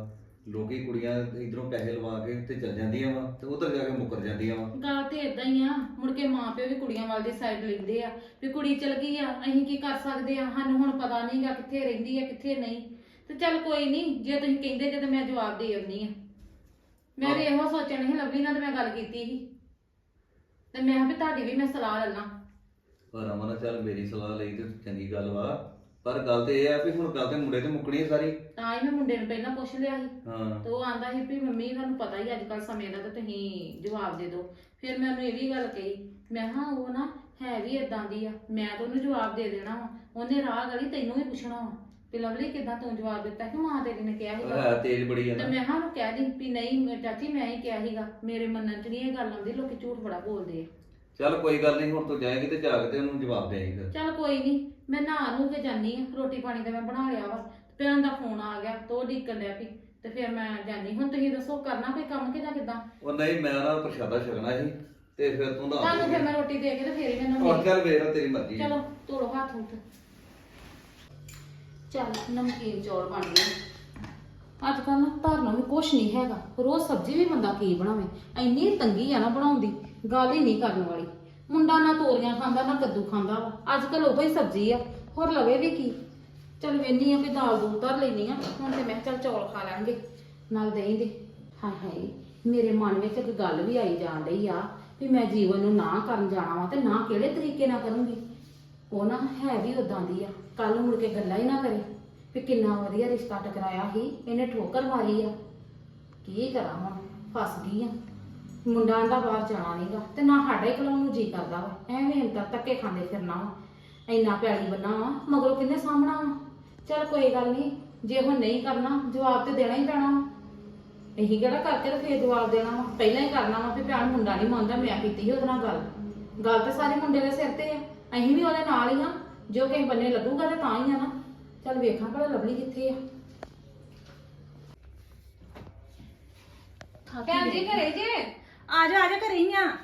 ਲੋਕੀ ਕੁੜੀਆਂ ਇਧਰੋਂ ਪੈਸੇ ਲਵਾ ਕੇ ਤੇ ਚੱਲ ਜਾਂਦੀਆਂ ਵਾ ਤੇ ਉਧਰ ਜਾ ਕੇ ਮੁੱਕਰ ਜਾਂਦੀਆਂ ਵਾ। ਗੱਲ ਤੇ ਇਦਾਂ ਹੀ ਆ ਮੁੜ ਕੇ ਮਾਪਿਓ ਵੀ ਕੁੜੀਆਂ ਵੱਲ ਦੀ ਸਾਈਡ ਲੈਂਦੇ ਆ ਵੀ ਕੁੜੀ ਚਲ ਗਈ ਆ ਅਸੀਂ ਕੀ ਕਰ ਸਕਦੇ ਆ? ਸਾਨੂੰ ਹੁਣ ਪਤਾ ਨਹੀਂਗਾ ਕਿੱਥੇ ਰਹਿੰਦੀ ਆ ਕਿੱਥੇ ਨਹੀਂ। ਤੇ ਚੱਲ ਕੋਈ ਨਹੀਂ ਜੇ ਤੁਸੀਂ ਕਹਿੰਦੇ ਜੇ ਤੇ ਮੈਂ ਜਵਾਬ ਦੇ ਆਉਣੀ ਆ। ਮੈਂ ਵੀ ਇਹੋ ਸੋਚਣ ਸੀ ਲਵਲੀ ਨਾਲ ਤੇ ਮੈਂ ਗੱਲ ਕੀਤੀ ਸੀ। ਤੇ ਮੈਂ ਕਿਹਾ ਵੀ ਤੁਹਾਡੀ ਵੀ ਮੈਂ ਸਲਾਹ ਲੈ ਲਾਂ ਪਰ ਰਮਨ ਚੱਲ ਮੇਰੀ ਸਲਾਹ ਲਈ ਤੇ ਚੰਗੀ ਗੱਲ ਵਾ। ਪਰ ਗੱਲ ਤੇ ਇਹ ਆ ਵੀ ਹੁਣ ਗੱਲ ਤੇ ਮੁੰਡੇ ਤੇ ਮੁੱਕਣੀ ਹੈ ਸਾਰੀ। ਤਾਂ ਹੀ ਮੈਂ ਮੁੰਡੇ ਨੂੰ ਪਹਿਲਾਂ ਪੁੱਛ ਲਿਆ ਸੀ। ਹਾਂ। ਤੇ ਉਹ ਆਂਦਾ ਸੀ ਵੀ ਮੰਮੀ ਤੁਹਾਨੂੰ ਪਤਾ ਹੀ ਅੱਜ ਕੱਲ ਸਮੇਂ ਦਾ ਤੇ ਤੁਸੀਂ ਜਵਾਬ ਦੇ ਦਿਓ। ਫਿਰ ਮੈਂ ਉਹਨੂੰ ਇਹ ਵੀ ਗੱਲ ਕਹੀ ਮੈਂ ਹਾਂ ਉਹ ਨਾ ਹੈ ਵੀ ਇਦਾਂ ਦੀ ਆ। ਮੈਂ ਤਾਂ ਉਹਨੂੰ ਜਵਾਬ ਦੇ ਦੇਣਾ ਵਾ। ਉਹਨੇ ਰਾਹ ਗਲੀ ਤੈਨੂੰ ਵੀ ਪੁੱਛਣਾ ਵਾ ਵੀ ਲਵਲੀ ਕਿਦਾਂ ਤੂੰ ਜਵਾਬ ਦਿੱਤਾ ਕਿ ਮਾਂ ਤੇਰੀ ਨੇ ਕਿਹਾ ਸੀਗਾ। ਹੈ ਤੇਜ਼ ਬੜੀ ਆ ਤੇ ਨਾ ਮੈਂ ਹਾਂ ਉਹਨੂੰ ਕਹਿ ਦੀ ਵੀ ਨਹੀਂ ਮੈਂ- ਚਾਚੀ ਮੈਂ ਹੀ ਕਿਹਾ ਸੀਗਾ ਮੇਰੇ ਮੰਨਣ ਚ ਨਹੀਂ ਇਹ ਗੱਲ ਆਉਂਦੀ ਲੋਕੀ ਝੂਠ ਬੜਾ ਬੋਲਦੇ ਆ। ਚੱਲ ਕੋਈ ਗੱਲ ਨਹੀਂ ਹੁਣ ਤੂੰ ਜਾਏਗੀ ਤੇ ਜਾ ਕੇ ਤੇ ਉਹਨੂੰ ਜਵਾਬ ਦੇਏਗੀ ਫਿਰ। ਚੱਲ ਕੋਈ ਨਹੀਂ ਮੈਂ ਨਹਾ ਨੂੰ ਕੇ ਜਾਨੀ ਆ ਰੋਟੀ ਪਾਣੀ ਤਾਂ ਮੈਂ ਬਣਾ ਲਿਆ ਵਾ। ਤੇ ਭੈਣ ਦਾ ਫੋਨ ਆ ਗਿਆ ਤੇ ਢੀਕਣ ਲਿਆ ਪਈ ਤੇ ਫਿਰ ਮੈਂ ਜਾਨੀ ਹੁਣ ਤੁਸੀਂ ਦੱਸੋ ਕਰਨਾ ਕੋਈ ਕੰਮ ਕਿ ਜਾਂ ਕਿਦਾਂ? ਉਹ ਨਹੀਂ ਮੈਂ ਨਾ ਪ੍ਰਸ਼ਾਦਾ ਛਕਣਾ ਸੀ ਤੇ ਫਿਰ ਤੂੰ ਨਾ ਤੁਹਾਨੂੰ ਫਿਰ ਮੈਂ ਰੋਟੀ ਦੇ ਕੇ ਤੇ ਫੇਰ ਹੀ ਮੈਨੂੰ ਉਹ ਚੱਲ ਵੇਖ ਤੇਰੀ ਮਰਜ਼ੀ। ਚਲੋ ਤੋੜੋ ਹੱਥ ਉੱਠ ਚੱਲ ਨਮਕੀਨ ਚੌਲ ਬਣ ਗਏ। ਅੱਜ ਕੱਲ ਨਾ ਧਰਨ ਵੀ ਕੁਛ ਨਹੀਂ ਹੈਗਾ। ਰੋਜ਼ ਸਬਜ਼ੀ ਵੀ ਬੰਦਾ ਕੀ ਬਣਾਵੇ? ਇੰਨੀ ਤੰਗੀ ਆ ਨਾ ਬਣਾਉਂਦੀ ਗੱਲ ਹੀ ਨਹੀਂ ਕਰਨ ਵਾਲੀ। ਮੁੰਡਾ ਨਾ ਤੋਰੀਆਂ ਖਾਂਦਾ, ਨਾ ਕੱਦੂ ਖਾਂਦਾ ਵਾ। ਅੱਜ ਕੱਲ ਉਹੋ ਹੀ ਸਬਜ਼ੀ ਆ, ਹੋਰ ਲਵੇ ਵੀ ਕੀ। ਚਲ ਵੇਨੀ ਆ ਵੀ ਦਾਲ ਦੂਲ ਧਰ ਲੈਣੀ ਆ, ਹੁਣ ਤੇ ਮੈਂ ਚੱਲ ਚੌਲ ਖਾ ਲਾਂਗੇ ਨਾਲ ਦਹੀਂ ਦੇ। ਹਾਏ ਹਾਏ, ਮੇਰੇ ਮਨ ਵਿੱਚ ਇੱਕ ਗੱਲ ਵੀ ਆਈ ਜਾਣ ਰਹੀ ਆ ਵੀ ਮੈਂ ਜੀਵਨ ਨੂੰ ਨਾ ਕਰਨ ਜਾਣਾ ਵਾ ਤੇ ਨਾ ਕਿਹੜੇ ਤਰੀਕੇ ਨਾਲ ਕਰੂੰਗੀ। ਉਹ ਨਾ ਹੈ ਵੀ ਉਦਾਂ ਦੀ ਆ ਕੱਲ ਮੁੜ ਕੇ ਗੱਲਾਂ ਹੀ ਨਾ ਕਰੇ। ਵੀ ਕਿੰਨਾ ਵਧੀਆ ਰਿਸ਼ਤਾ ਟਕਰਾਇਆ ਸੀ, ਇਹਨੇ ਠੋਕਰ ਮਾਰੀ ਆ। ਕੀ ਕਰਾਂ ਹੁਣ, ਫਸ ਗਈ ਆ। ਮੁੰਡਾ ਦਾ ਬਾਹਰ ਜਾਣਾ ਨਹੀਂਗਾ ਤੇ ਨਾ ਸਾਡਾ ਹੀ ਖਲਾਉਣ ਨੂੰ ਜੀ ਕਰਦਾ ਵਾ। ਐਵੇਂ ਇੰਤਾ ਧੱਕੇ ਖਾਂਦੇ ਫਿਰਨਾ ਵਾ। ਇੰਨਾ ਪਿਆਲੀ ਬੰਨਾ ਵਾ, ਮਗਰੋਂ ਕਿੰਨੇ ਸਾਹਮਣਾ ਵਾ। ਚੱਲ ਕੋਈ ਗੱਲ ਨਹੀਂ ਜੇ ਹੁਣ ਨਹੀਂ ਕਰਨਾ, ਜਵਾਬ ਤੇ ਦੇਣਾ ਹੀ ਪੈਣਾ ਵਾ। ਇਹੀ ਕਿਹੜਾ ਕਰਕੇ ਤੇ ਫੇਰ ਜਵਾਬ ਦੇਣਾ ਵਾ? ਪਹਿਲਾਂ ਹੀ ਕਰਨਾ ਵਾ ਵੀ ਭੈਣ ਮੁੰਡਾ ਨਹੀਂ ਮੰਨਦਾ, ਮੈਂ ਕੀਤੀ ਸੀ ਉਹਦੇ ਨਾਲ ਗੱਲ। ਗੱਲ ਤੇ ਸਾਰੇ ਮੁੰਡੇ ਦੇ ਸਿਰ ਤੇ ਆ। ਅਸੀਂ ਵੀ ਉਹਦੇ ਨਾਲ ਹੀ ਆ। ਜੋ ਕਿਸੇ ਬੰਨੇ ਲੱਗੂਗਾ ਤੇ ਤਾਂ ਹੀ ਆ ਨਾ। ਚੱਲ ਵੇਖਾਂ ਭਲਾ ਲਵਲੀ ਕਿੱਥੇ ਆ। ਭੈਣ ਜੀ, ਘਰੇ ਜੇ? ਆ ਜਾ ਆ ਜਾ ਘਰੇ ਹੀ ਆ।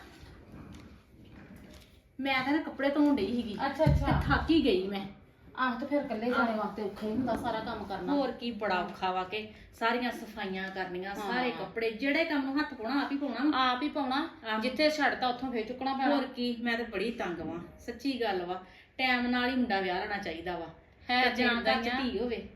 ਮੈਂ ਤਾਂ ਨਾ ਕੱਪੜੇ ਧੋਣ ਡਈ ਸੀਗੀ ਅੱਛਾ ਅੱਛਾ। ਥੱਕ ਹੀ ਗਈ ਮੈਂ। ਆਹ ਤੇ ਫਿਰ ਇਕੱਲੇ ਜਾਣੇ ਵਾਸਤੇ ਔਖਾ ਹੀ ਹੁੰਦਾ ਸਾਰਾ ਕੰਮ ਕਰਨਾ। ਹੋਰ ਕੀ ਬੜਾ ਔਖਾ ਵਾ ਕੇ ਸਾਰੀਆਂ ਸਫਾਈਆਂ ਕਰਨੀਆਂ ਹਾਂ। ਸਾਰੇ ਕੱਪੜੇ ਜਿਹੜੇ ਕੰਮ ਨੂੰ ਹੱਥ ਪਾਉਣਾ ਆਪ ਹੀ ਪਾਉਣਾ ਵਾ। ਆਪ ਹੀ ਪਾਉਣਾ। ਆਹ। ਜਿੱਥੇ ਛੱਡਤਾ ਉੱਥੋਂ ਫੇਰ ਚੁੱਕਣਾ ਪੈਣਾ। ਹੋਰ ਕੀ ਮੈਂ ਤਾਂ ਬੜੀ ਤੰਗ ਵਾਂ ਸੱਚੀ ਗੱਲ ਵਾ। ਟਾਈਮ ਨਾਲ ਹੀ ਮੁੰਡਾ ਵਿਆਹ ਲੈਣਾ ਚਾਹੀਦਾ ਵਾ। ਹੈ ਤੇ ਤੇ ਜਾਣ ਏਦਾਂ ਦਾ ਹੀ ਆ। ਧੀ ਹੋਵੇ।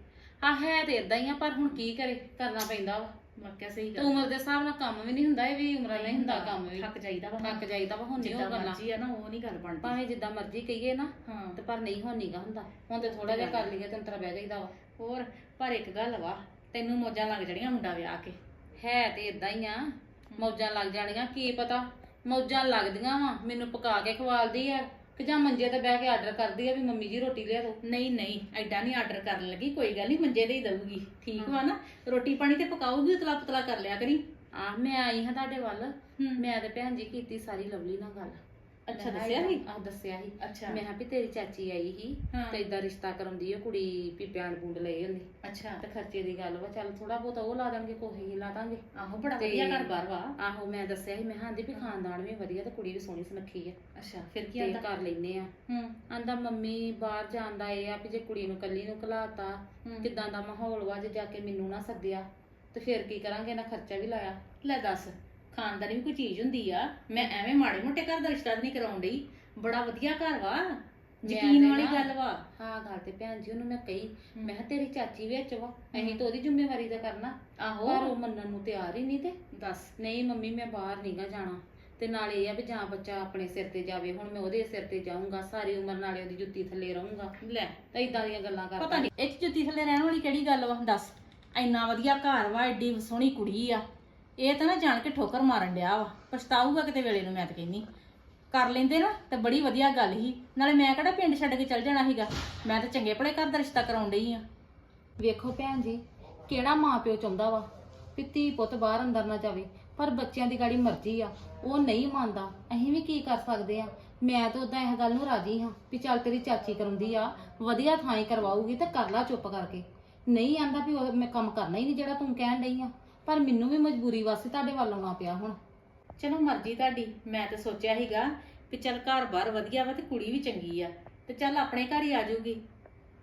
ਆ ਹੈ ਤੇ ਇਦਾਂ ਹੀ ਆ ਪਰ ਹੁਣ ਕੀ ਕਰੇ ਕਰਨਾ ਪੈਂਦਾ ਵਾ। ਵਾਕਿਆ ਸਹੀ ਤੇ ਗੱਲ ਉਮਰ ਦੇ ਹਿਸਾਬ ਨਾਲ ਕੰਮ ਵੀ ਨਹੀਂ ਹੁੰਦਾ ਇਹ ਵੀ ਉਮਰਾਂ ਨਾਲ ਹੀ ਹੁੰਦਾ ਕੰਮ ਵੀ। ਥੱਕ ਜਾਈਦਾ ਵਾ। ਥੱਕ ਜਾਈਦਾ ਵਾ ਹੁਣ ਨਹੀਂ ਜਿੱਦਾਂ ਉਹ ਗੱਲਾਂ। ਮਰਜ਼ੀ ਆ ਨਾ ਉਹ ਨਹੀਂ ਗੱਲ ਬਣਦੀ। ਭਾਵੇਂ ਜਿੱਦਾਂ ਮਰਜ਼ੀ ਕਹੀਏ ਨਾ ਹਾਂ। ਤੇ ਪਰ ਨਹੀਂ ਹੁਣ ਹੁੰਦਾ। ਹੁਣ ਤੇ ਥੋੜਾ ਜਿਹਾ ਕਰ ਲਈਏ ਤੇ ਅੰਤਰਾ ਬਹਿ ਜਾਈਦਾ ਵਾ। ਹੋਰ ਪਰ ਇੱਕ ਗੱਲ ਵਾ ਤੈਨੂੰ ਮੋਜਾਂ ਲੱਗ ਜੜੀਆਂ ਮੁੰਡਾ ਵਿਆਹ ਕੇ। ਹੈ ਤੇ ਇਦਾਂ ਹੀ ਆ ਮੌਜਾਂ ਲੱਗ ਜਾਣੀਆਂ ਕੀ ਪਤਾ? ਮੌਜਾਂ ਲੱਗਦੀਆਂ ਵਾ ਮੈਨੂੰ ਪਕਾ ਕੇ ਖਵਾਲਦੀ ਆ। ਕਿ ਜਾਂ ਮੰਜੇ ਤੇ ਬਹਿ ਕੇ ਆਰਡਰ ਕਰਦੀ ਆ ਵੀ ਮੰਮੀ ਜੀ ਰੋਟੀ ਲਿਆ ਦੋ। ਨਹੀਂ ਨਹੀਂ ਐਡਾ ਨਹੀਂ ਆਰਡਰ ਕਰਨ ਲੱਗੀ ਕੋਈ ਗੱਲ ਨਹੀਂ ਮੰਜੇ ਦੇ ਹੀ ਦਊਗੀ। ਠੀਕ ਵਾ ਨਾ? ਰੋਟੀ ਪਾਣੀ ਤੇ ਪਕਾਉਗੀ ਉਤਲਾ ਪਤਲਾ ਕਰ ਲਿਆ ਕਰੀ। ਆ ਮੈਂ ਆਈ ਹਾਂ ਤੁਹਾਡੇ ਵੱਲ। ਮੈਂ ਤੇ ਭੈਣ ਜੀ ਕੀਤੀ ਸਾਰੀ ਲਵਲੀ ਨਾਲ ਗੱਲ। ਅੱਛਾ, ਮੈਂ ਦੱਸਿਆ ਸੀ? ਆ ਦੱਸਿਆ ਸੀ। ਅੱਛਾ। ਮੈਂ ਕਿਹਾ ਵੀ ਤੇਰੀ ਚਾਚੀ ਆਈ ਸੀ ਹਾਂ। ਤੇ ਇਦਾਂ ਰਿਸ਼ਤਾ ਕਰਾਉਂਦੀ ਆ ਕੁੜੀ ਵੀ ਪਿਆਣ ਪੁੰਡ ਲਏ ਹੁੰਦੇ। ਅੱਛਾ। ਤੇ ਖਰਚੇ ਦੀ ਗੱਲ ਵਾ ਚੱਲ ਥੋੜਾ ਬਹੁਤਾ ਉਹ ਲਾ ਦਾਂਗੇ ਕੋਈ ਹੀ ਲਾ ਦਾਂਗੇ। ਆਹੋ ਬੜਾ ਤੇ- ਵਧੀਆ ਘਰ ਬਾਰ ਵਾ। ਆਹੋ ਮੈਂ ਦੱਸਿਆ ਸੀ ਮੈਂ ਹਾਂ ਦੀ ਵੀ ਖਾਨਦਾਨ ਵੀ ਵਧੀਆ ਤੇ ਕੁੜੀ ਵੀ ਸੋਹਣੀ ਸੁਨੱਖੀ ਆ। ਅੱਛਾ ਫਿਰ ਕੀ ਤੇ ਆਂਦਾ? ਕਰ ਲੈਨੇ ਆ। ਹੂੰ। ਆਂਦਾ ਮੰਮੀ ਬਾਹਰ ਜਾਂਦਾ ਇਹ ਆ ਵੀ ਜੇ ਕੁੜੀ ਨੂੰ ਕੱਲੀ ਨੂੰ ਘਲਾਤਾ ਹੂੰ। ਕਿਦਾਂ ਦਾ ਮਾਹੌਲ ਵਾ ਜੇ ਜਾ ਕੇ ਮੈਨੂੰ ਨਾ ਸੱਦਿਆ ਤੇ ਫਿਰ ਕੀ ਕਰਾਂਗੇ ਨਾ ਖਰਚਾ ਵੀ ਲਾਇਆ। ਲੈ ਦੱਸ। ਖਾਨਦਾਨੀ ਵੀ ਕੋਈ ਚੀਜ਼ ਹੁੰਦੀ ਆ ਮੈਂ ਐਵੇਂ ਮਾੜੇ ਮੋਟੇ ਘਰ ਦਾ ਰਿਸ਼ਤਾ ਨਹੀਂ ਕਰਾਉਣ ਡਈ। ਬੜਾ ਵਧੀਆ ਘਰ ਵਾ ਯਕੀਨ ਵਾਲੀ ਗੱਲ ਵਾ। ਹਾਂ ਗੱਲ ਤੇ ਭੈਣ ਜੀ ਉਹਨੂੰ ਮੈਂ ਕਹੀ। ਮੈਂ ਕਿਹਾ ਤੇਰੀ ਚਾਚੀ ਵਿੱਚ ਵਾ ਅਸੀਂ ਤਾਂ ਉਹਦੀ ਜ਼ਿੰਮੇਵਾਰੀ ਦਾ ਕਰਨਾ। ਆਹੋ। ਪਰ ਉਹ ਮੰਨਣ ਨੂੰ ਤਿਆਰ ਹੀ ਨਹੀਂ ਤੇ। ਦੱਸ। ਨਹੀਂ ਮੰਮੀ ਮੈਂ ਬਾਹਰ ਨਹੀਂਗਾ ਜਾਣਾ। ਤੇ ਨਾਲੇ ਇਹ ਆ ਵੀ ਜਾਂ ਬੱਚਾ ਆਪਣੇ ਸਿਰ ਤੇ ਜਾਵੇ ਹੁਣ ਮੈਂ ਉਹਦੇ ਸਿਰ ਤੇ ਜਾਊਂਗਾ ਸਾਰੀ ਉਮਰ ਨਾਲੇ ਉਹਦੀ ਜੁੱਤੀ ਥੱਲੇ ਰਹੂੰਗਾ। ਲੈ। ਤਾਂ ਇਦਾਂ ਦੀਆਂ ਗੱਲਾਂ ਕਰਦਾ। ਪਤਾ ਨਹੀਂ ਇਹ 'ਚ ਜੁੱਤੀ ਥੱਲੇ ਰਹਿਣ ਵਾਲੀ ਕਿਹੜੀ ਗੱਲ ਵਾ? ਦੱਸ। ਇੰਨਾ ਵਧੀਆ ਘਰ ਵਾ ਏਡੀ ਸੋਹਣੀ ਕੁੜੀ ਆ। ਇਹ ਤਾਂ ਨਾ ਜਾਣ ਕੇ ਠੋਕਰ ਮਾਰਨ ਡਿਆ ਵਾ, ਪਛਤਾਊਗਾ ਕਿਤੇ ਵੇਲੇ ਨੂੰ ਮੈਂ ਤਾਂ ਕਹਿੰਨੀ ਕਰ ਲੈਂਦੇ ਨਾ ਤੇ ਬੜੀ ਵਧੀਆ ਗੱਲ ਸੀ, ਨਾਲੇ ਮੈਂ ਕਿਹੜਾ ਪਿੰਡ ਛੱਡ ਕੇ ਚੱਲ ਜਾਣਾ ਸੀਗਾ, ਮੈਂ ਤਾਂ ਚੰਗੇ ਭਲੇ ਘਰ ਦਾ ਰਿਸ਼ਤਾ ਕਰਾਉਣ ਡਈ ਆ। ਵੇਖੋ ਭੈਣ ਜੀ, ਕਿਹੜਾ ਮਾਂ ਪਿਓ ਚਾਹੁੰਦਾ ਵਾ ਵੀ ਧੀ ਪੁੱਤ ਬਾਹਰ ਅੰਦਰ ਨਾ ਜਾਵੇ, ਪਰ ਬੱਚਿਆਂ ਦੀ ਗਾੜੀ ਮਰਜ਼ੀ ਆ, ਉਹ ਨਹੀਂ ਮੰਨਦਾ, ਅਸੀਂ ਵੀ ਕੀ ਕਰ ਸਕਦੇ ਆ? ਮੈਂ ਤਾਂ ਉਦਾਂ ਇਹ ਗੱਲ ਨੂੰ ਰਾਜੀ ਹਾਂ ਵੀ ਚੱਲ ਤੇਰੀ ਚਾਚੀ ਕਰਾਉਂਦੀ ਆ, ਵਧੀਆ ਥਾਂ ਹੀ ਕਰਵਾਊਗੀ ਤੇ ਕਰ ਲਾ ਚੁੱਪ ਕਰਕੇ। ਨਹੀਂ ਆਂਦਾ ਵੀ ਉਹ ਮੈਂ ਕੰਮ ਕਰਨਾ ਹੀ ਨਹੀਂ ਜਿਹੜਾ ਤੂੰ ਕਹਿਣ ਡਈ ਆ। ਪਰ ਮੈਨੂੰ ਵੀ ਮਜਬੂਰੀ ਵਾਸਤੇ ਤੁਹਾਡੇ ਵੱਲ ਆਉਣਾ ਪਿਆ ਹੁਣ। ਚਲੋ ਮਰਜ਼ੀ ਤੁਹਾਡੀ ਮੈਂ ਤਾਂ ਸੋਚਿਆ ਸੀਗਾ ਕਿ ਚੱਲ ਘਰ-ਬਾਰ ਵਧੀਆ ਵਾ ਤੇ ਕੁੜੀ ਵੀ ਚੰਗੀ ਆ ਤੇ ਚੱਲ ਆਪਣੇ ਘਰ ਹੀ ਆ ਜਾਊਗੀ।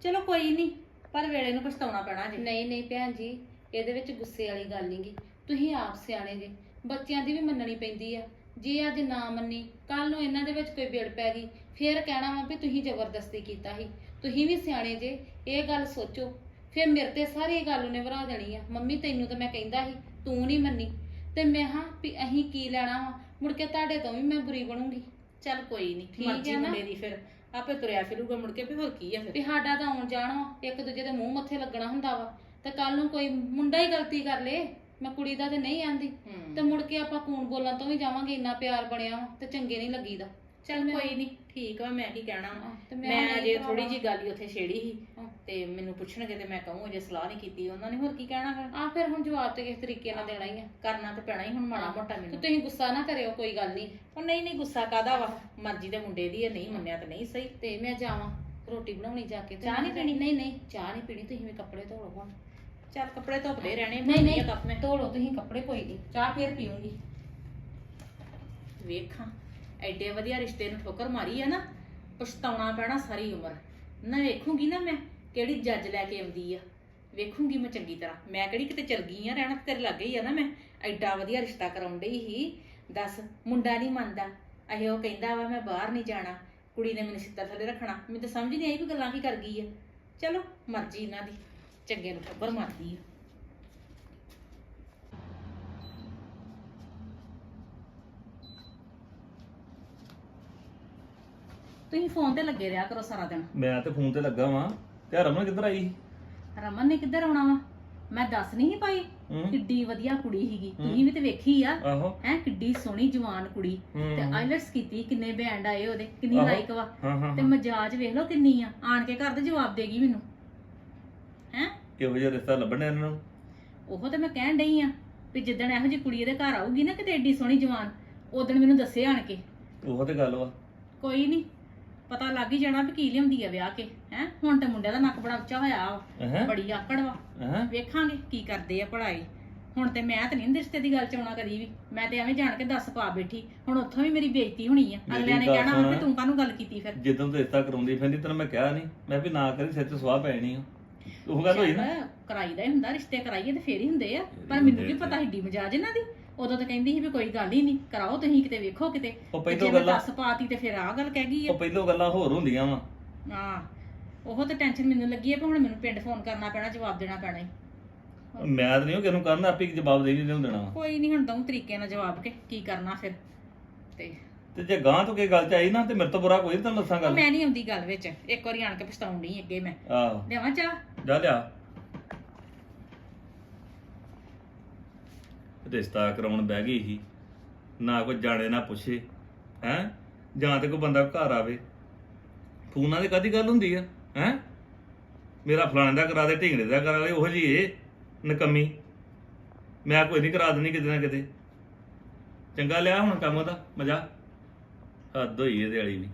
ਚਲੋ ਕੋਈ ਨਹੀਂ ਪਰ ਵੇਲੇ ਨੂੰ ਪਛਤਾਉਣਾ ਪੈਣਾ ਜੀ। ਨਹੀਂ ਨਹੀਂ ਭੈਣ ਜੀ ਇਹਦੇ ਵਿੱਚ ਗੁੱਸੇ ਵਾਲੀ ਗੱਲ ਨਹੀਂਗੀ ਤੁਸੀਂ ਆਪ ਸਿਆਣੇ ਜੇ ਬੱਚਿਆਂ ਦੀ ਵੀ ਮੰਨਣੀ ਪੈਂਦੀ ਆ। ਜੇ ਅੱਜ ਨਾ ਮੰਨੀ ਕੱਲ ਨੂੰ ਇਹਨਾਂ ਦੇ ਵਿੱਚ ਕੋਈ ਵਿੜ ਪੈ ਗਈ ਫੇਰ ਕਹਿਣਾ ਵਾ ਵੀ ਤੁਸੀਂ ਜ਼ਬਰਦਸਤੀ ਕੀਤਾ ਸੀ। ਤੁਸੀਂ ਵੀ ਸਿਆਣੇ ਜੇ ਇਹ ਗੱਲ ਸੋਚੋ। ਫਿਰ ਮੇਰੇ ਤੇ ਸਾਰੀ ਗੱਲ ਉਹਨੇ ਵਰਾ ਦੇਣੀ ਆ। ਮੰਮੀ ਤੈਨੂੰ ਤਾਂ ਮੈਂ ਕਹਿੰਦਾ ਸੀ ਤੂੰ ਨਹੀਂ ਮੰਨੀ। ਤੇ ਮੈਂ ਹਾਂ ਵੀ ਅਹੀਂ ਕੀ ਲੈਣਾ ਵਾ? ਮੁੜ ਕੇ ਤੁਹਾਡੇ ਤੋਂ ਵੀ ਮੈਂ ਬੁਰੀ ਬਣੂੰਗੀ। ਚੱਲ ਕੋਈ ਨਹੀਂ ਠੀਕ ਮਰਜ਼ੀ ਹੈ ਨਾ? ਮੁੰਡੇ ਦੀ ਫਿਰ। ਆਪੇ ਤੁਰਿਆ ਫਿਰੂਗਾ ਮੁੜ ਕੇ ਵੀ ਹੋਰ ਕੀ ਆ ਫਿਰ? ਵੀ ਸਾਡਾ ਤਾਂ ਆਉਣ ਜਾਣਾ ਇੱਕ ਦੂਜੇ ਦੇ ਮੂੰਹ ਮੱਥੇ ਲੱਗਣਾ ਹੁੰਦਾ ਵਾ। ਤੇ ਕੱਲ ਨੂੰ ਕੋਈ ਮੁੰਡਾ ਹੀ ਗਲਤੀ ਕਰ ਲੇ। ਮੈਂ ਕੁੜੀ ਦਾ ਤੇ ਨਹੀਂ ਆਂਦੀ। ਹੂੰ। ਤੇ ਮੁੜ ਕੇ ਆਪਾਂ ਕੂਣ ਬੋਲਣ ਤੋਂ ਵੀ ਜਾਵਾਂਗੇ ਇੰਨਾ ਪਿਆਰ ਬਣਿਆ ਵਾ ਤੇ ਚੰਗੇ ਨਹੀਂ ਲੱਗੀਦਾ। ਚੱਲ ਕੋਈ ਨਹੀਂ ਠੀਕ ਵਾ ਮੈਂ ਕੀ ਕਹਿਣਾ ਵਾ। ਹਾਂ, ਤੇ ਮੈਂ ਮੈਂ ਨਹੀਂ ਜੇ। ਥੋੜੀ ਜੀ ਗੱਲ ਹੀ ਉੱਥੇ ਛੇੜੀ ਸੀ ਹਾਂ। ਤੇ ਮੈਨੂੰ ਪੁੱਛਣਗੇ ਤੇ ਮੈਂ ਕਹੂੰ ਅਜੇ ਸਲਾਹ ਨਹੀਂ ਕੀਤੀ ਉਹਨਾਂ ਨੇ ਹੋਰ ਕੀ ਕਹਿਣਾ ਫਿਰ? ਆ ਫਿਰ ਹੁਣ ਜਵਾਬ ਤੇ ਕਿਸ ਤਰੀਕੇ ਨਾਲ ਦੇਣਾ ਹੀ ਆ। ਕਰਨਾ ਤੇ ਪੈਣਾ ਹੀ ਹੁਣ ਮਾੜਾ ਮੋਟਾ ਤੇ ਮੈਨੂੰ ਤੁਸੀਂ ਗੁੱਸਾ ਨਾ ਕਰਿਓ ਕੋਈ ਗੱਲ ਨਹੀਂ ਉਹ ਨਹੀਂ ਨਹੀਂ ਗੁੱਸਾ ਕਾਦਾ ਵਾ? ਮਰਜ਼ੀ ਦੇ ਮੁੰਡੇ ਦੀ ਹੈ ਨਹੀਂ ਮੰਨਿਆ ਤੇ ਨਹੀਂ ਸਹੀ। ਤੇ ਮੈਂ ਜਾਵਾਂ ਰੋਟੀ ਬਣਾਉਣੀ ਜਾ ਕੇ ਤੇ ਚਾਹ ਨਹੀਂ ਪੀਣੀ? ਨਹੀਂ ਨਹੀਂ ਚਾਹ ਨਹੀਂ ਪੀਣੀ ਤੁਸੀਂ ਵੀ ਕੱਪੜੇ ਧੋ ਲਓ ਹੁਣ। ਚੱਲ ਕੱਪੜੇ ਧੁੱਪਦੇ ਰਹਿਣੇ ਨਹੀਂ ਨਹੀਂ ਧੋ ਲਓ ਤੁਸੀਂ ਕੱਪੜੇ ਕੋਈ ਨਹੀਂ ਚਾਹ ਫੇਰ ਪੀਉਂਗੀ ਵੇਖਾਂ। ਐਡੇ ਵਧੀਆ ਰਿਸ਼ਤੇ ਨੂੰ ਠੋਕਰ ਮਾਰੀ ਆ ਨਾ, ਪਛਤਾਉਣਾ ਪੈਣਾ ਸਾਰੀ ਉਮਰ। ਨਾ ਵੇਖੂੰਗੀ ਨਾ ਮੈਂ ਕਿਹੜੀ ਜੱਜ ਲੈ ਕੇ ਆਉਂਦੀ ਆ। ਵੇਖੂੰਗੀ ਮੈਂ ਚੰਗੀ ਤਰ੍ਹਾਂ। ਮੈਂ ਕਿਹੜੀ ਕਿਤੇ ਚਲ ਗਈ ਆ, ਰਹਿਣਾ ਤਾਂ ਤੇਰੇ ਲਾਗੇ ਹੀ ਆ ਨਾ ਮੈਂ। ਐਡਾ ਵਧੀਆ ਰਿਸ਼ਤਾ ਕਰਾਉਣ ਡਈ ਹੀ ਦੱਸ, ਮੁੰਡਾ ਨਹੀਂ ਮੰਨਦਾ। ਅਹੇ ਉਹ ਕਹਿੰਦਾ ਵਾ, ਮੈਂ ਬਾਹਰ ਨਹੀਂ ਜਾਣਾ। ਕੁੜੀ ਨੇ ਮੈਨੂੰ ਸਿੱਤਾ ਥੱਲੇ ਰੱਖਣਾ। ਮੈਨੂੰ ਤਾਂ ਸਮਝ ਨਹੀਂ ਆਈ ਵੀ ਗੱਲਾਂ ਕੀ ਕਰ ਗਈ ਆ। ਚਲੋ, ਮਰਜ਼ੀ ਇਹਨਾਂ ਦੀ। ਚੰਗੇ ਨੂੰ ਠੱਬਰ ਮਾਰਦੀ ਆ। ਤੁਸੀਂ ਫੋਨ ਤੇ ਲੱਗੇ ਰਿਹਾ ਕਰੋ ਸਾਰਾ ਦਿਨ। ਮੈਂ ਤੇ ਫੋਨ ਤੇ ਲੱਗਾ ਵਾਂ। ਤੇ ਰਮਨ ਕਿੱਧਰ ਆਈ ਰਮਨ ਨੇ ਕਿੱਧਰ ਆਉਣਾ ਵਾ? ਮੈਂ ਦੱਸ ਨਹੀਂ ਸੀ ਪਾਈ ਹੂੰ। ਕਿੱਡੀ ਵਧੀਆ ਕੁੜੀ ਸੀਗੀ। ਤੁਸੀਂ ਵੀ ਤੇ ਵੇਖੀ ਆ। ਆਹੋ। ਹੈ ਕਿੱਡੀ ਸੋਹਣੀ ਜਵਾਨ ਕੁੜੀ। ਹੂੰ। ਤੇ ਆਈਲਟਸ ਕੀਤੀ ਕਿੰਨੇ ਬੈਂਡ ਆਏ ਉਹਦੇ ਕਿੰਨੀ ਆਹੋ। ਲਾਈਕ ਵਾ। ਹਾਂ ਹਾਂ ਤੇ ਮਜਾਜ ਵੇਖ ਲਓ ਕਿੰਨੀ ਆ। ਆਣ ਕੇ ਘਰ ਦੇ ਜਵਾਬ ਦੇਗੀ ਮੈਨੂੰ। ਹੈ? ਕਿਹੋ ਜਿਹਾ ਰਿਸ਼ਤਾ ਲੱਭਣਾ ਇਹਨਾਂ ਨੂੰ? ਉਹ ਤੇ ਮੈਂ ਕਹਿਣ ਡਈ ਆ ਵੀ ਜਿੱਦਣ ਇਹੋ ਜਿਹੀ ਕੁੜੀ ਇਹਦੇ ਘਰ ਆਊਗੀ ਨਾ ਕਿਤੇ ਏਡੀ ਸੋਹਣੀ ਜਵਾਨ ਉਦੋਂ ਮੈਨੂੰ ਦੱਸੇ ਆਣ ਕੇ। ਉਹ ਤੇ ਗੱਲ ਵਾ। ਕੋਈ ਨਹੀਂ ਪਤਾ ਲੱਗ ਹੀ ਜਾਣਾ ਵੀ ਕੀ ਲਿਆਉਂਦੀ ਆ ਵਿਆਹ ਕੇ ਹੈ? ਹੁਣ ਤੇ ਮੁੰਡਿਆਂ ਦਾ ਨੱਕ ਬੜਾ ਉੱਚਾ ਹੋਇਆ ਵਾ ਹੈ ਬੜੀ ਆਕੜ ਵਾ। ਹੈ ਵੇਖਾਂਗੇ ਕੀ ਕਰਦੇ ਆ ਪੜ੍ਹਾਈ ਹੁਣ ਤੇ ਮੈਂ ਤਾਂ ਨਹੀਂ ਰਿਸ਼ਤੇ ਦੀ ਗੱਲ ਚ ਆਉਣਾ ਕਦੀ ਵੀ। ਮੈਂ ਤੇ ਐਵੇਂ ਜਾਣ ਕੇ ਦੱਸ ਪਾ ਬੈਠੀ। ਹੁਣ ਉੱਥੋਂ ਵੀ ਮੇਰੀ ਬੇਇੱਜ਼ਤੀ ਹੋਣੀ ਆ। ਮੇਰੀ ਅਗਲਿਆਂ ਨੇ ਗੱਲ ਕਹਿਣਾ ਵਾ ਵੀ ਸੁਣ। ਤੂੰ ਕਾਹਨੂੰ ਗੱਲ ਕੀਤੀ ਫਿਰ? ਜਦੋਂ ਤੋਂ ਰਿਸ਼ਤਾ ਕਰਾਉਂਦੀ ਫਿਰਦੀ ਤੈਨੂੰ ਮੈਂ ਕਿਹਾ ਨਹੀਂ ਮੈਂ ਵੀ ਨਾ ਕਰੀ ਸਿਰ ਤੇ ਸਵਾਹ ਪੈਣੀ ਆ। ਉਹ ਗੱਲ ਹੋਈ ਨਾ? ਚੱਲ, ਕਰਾਈਦਾ ਹੀ ਹੁੰਦਾ ਰਿਸ਼ਤੇ ਕਰਾਈਏ ਤੇ ਫੇਰ ਹੀ ਹੁੰਦੇ ਆ। ਪਰ ਮੈਨੂੰ ਕੀ। ਪਤਾ ਏਡੀ ਮਜਾਜ ਇਹਨਾਂ ਦੀ? ਉਦੋਂ ਤਾਂ ਕਹਿੰਦੀ ਸੀ ਵੀ ਕੋਈ ਗੱਲ ਹੀ ਨਹੀਂ ਕਰਾਓ ਤੁਸੀਂ ਕਿਤੇ ਵੇਖੋ ਕਿਤੇ। ਉਹ ਜੇ ਮੈਂ ਗੱਲਾਂ ਦੱਸ ਪਾਤੀ ਤੇ ਫਿਰ ਆਹ ਗੱਲ ਕਹਿ ਗਈ ਆ। ਉਹ ਪਹਿਲੋਂ ਗੱਲਾਂ ਹੋਰ ਹੁੰਦੀਆਂ ਵਾ। ਹਾਂ ਉਹ ਤੇ ਟੈਨਸ਼ਨ ਮੈਨੂੰ ਲੱਗੀ ਆ ਕਿ ਹੁਣ ਮੈਨੂੰ ਪਿੰਡ ਫੋਨ ਕਰਨਾ ਪੈਣਾ ਜਵਾਬ ਦੇਣਾ ਪੈਣਾ ਈ। ਮੈਂ ਤਾਂ ਨਹੀਂ ਉਹ ਕਿਹਨੂੰ ਕਰਨਾ ਆਪੇ ਹੀ ਜਵਾਬ ਦੇ ਹੀ ਨਹੀਂ ਦੇਣਾ ਵਾ। ਕੋਈ ਨਹੀਂ ਹੁਣ ਦਊਂ ਤਰੀਕੇ ਨਾਲ ਜਵਾਬ ਕੇ ਕੀ ਕਰਨਾ ਫਿਰ। ਤੇ ਤੇ ਜੇ ਗਾਂ ਤੋਂ ਕੋਈ ਗੱਲ ਚ ਆਈ ਨਾ ਤੇ ਮੇਰੇ ਤੋਂ ਬੁਰਾ ਕੋਈ ਨੀ ਤੈਨੂੰ ਦੱਸਾਂ ਉਹ ਗੱਲ। ਮੈਂ ਨਹੀਂ ਆਉਂਦੀ ਗੱਲ ਵਿੱਚ ਇੱਕ ਵਾਰੀ ਆਣ ਕੇ ਪਛਤਾਉਣ ਨਹੀਂ ਅੱਗੇ ਮੈਂ। ਆਹੋ। ਲਿਆਵਾਂ ਚਾਹ? ਜਾ ਲਿਆ। ਰਿਸ਼ਤਾ ਕਰਾਉਣ ਬਹਿ ਗਈ ਸੀ। ਨਾ ਕੋਈ ਜਾਣੇ, ਨਾ ਪੁੱਛੇ, ਹੈ? ਜਾਂ ਤੇ ਕੋਈ ਬੰਦਾ ਘਰ ਆਵੇ। ਫੋਨਾਂ ਦੇ ਕਾਦੀ ਗੱਲ ਹੁੰਦੀ ਆ, ਹੈ? ਮੇਰਾ ਫਲਾਣੇ ਦਾ ਕਰਾ ਦੇ, ਢਿੰਗੜੇ ਦਾ ਕਰਾ ਦੇ, ਉਹ ਜੀ ਇਹ ਨਕਮੀ। ਮੈਂ ਕੋਈ ਨਹੀਂ ਕਰਾ ਦੇਣੀ ਕਿਤੇ ਨਾ ਕਿਤੇ। ਚੰਗਾ ਲਿਆ ਹੁਣ ਕੰਮ ਦਾ ਮਜ਼ਾ। ਹੱਦ ਹੋਈ ਇਹਦੇ ਵਾਲੀ ਵੀ।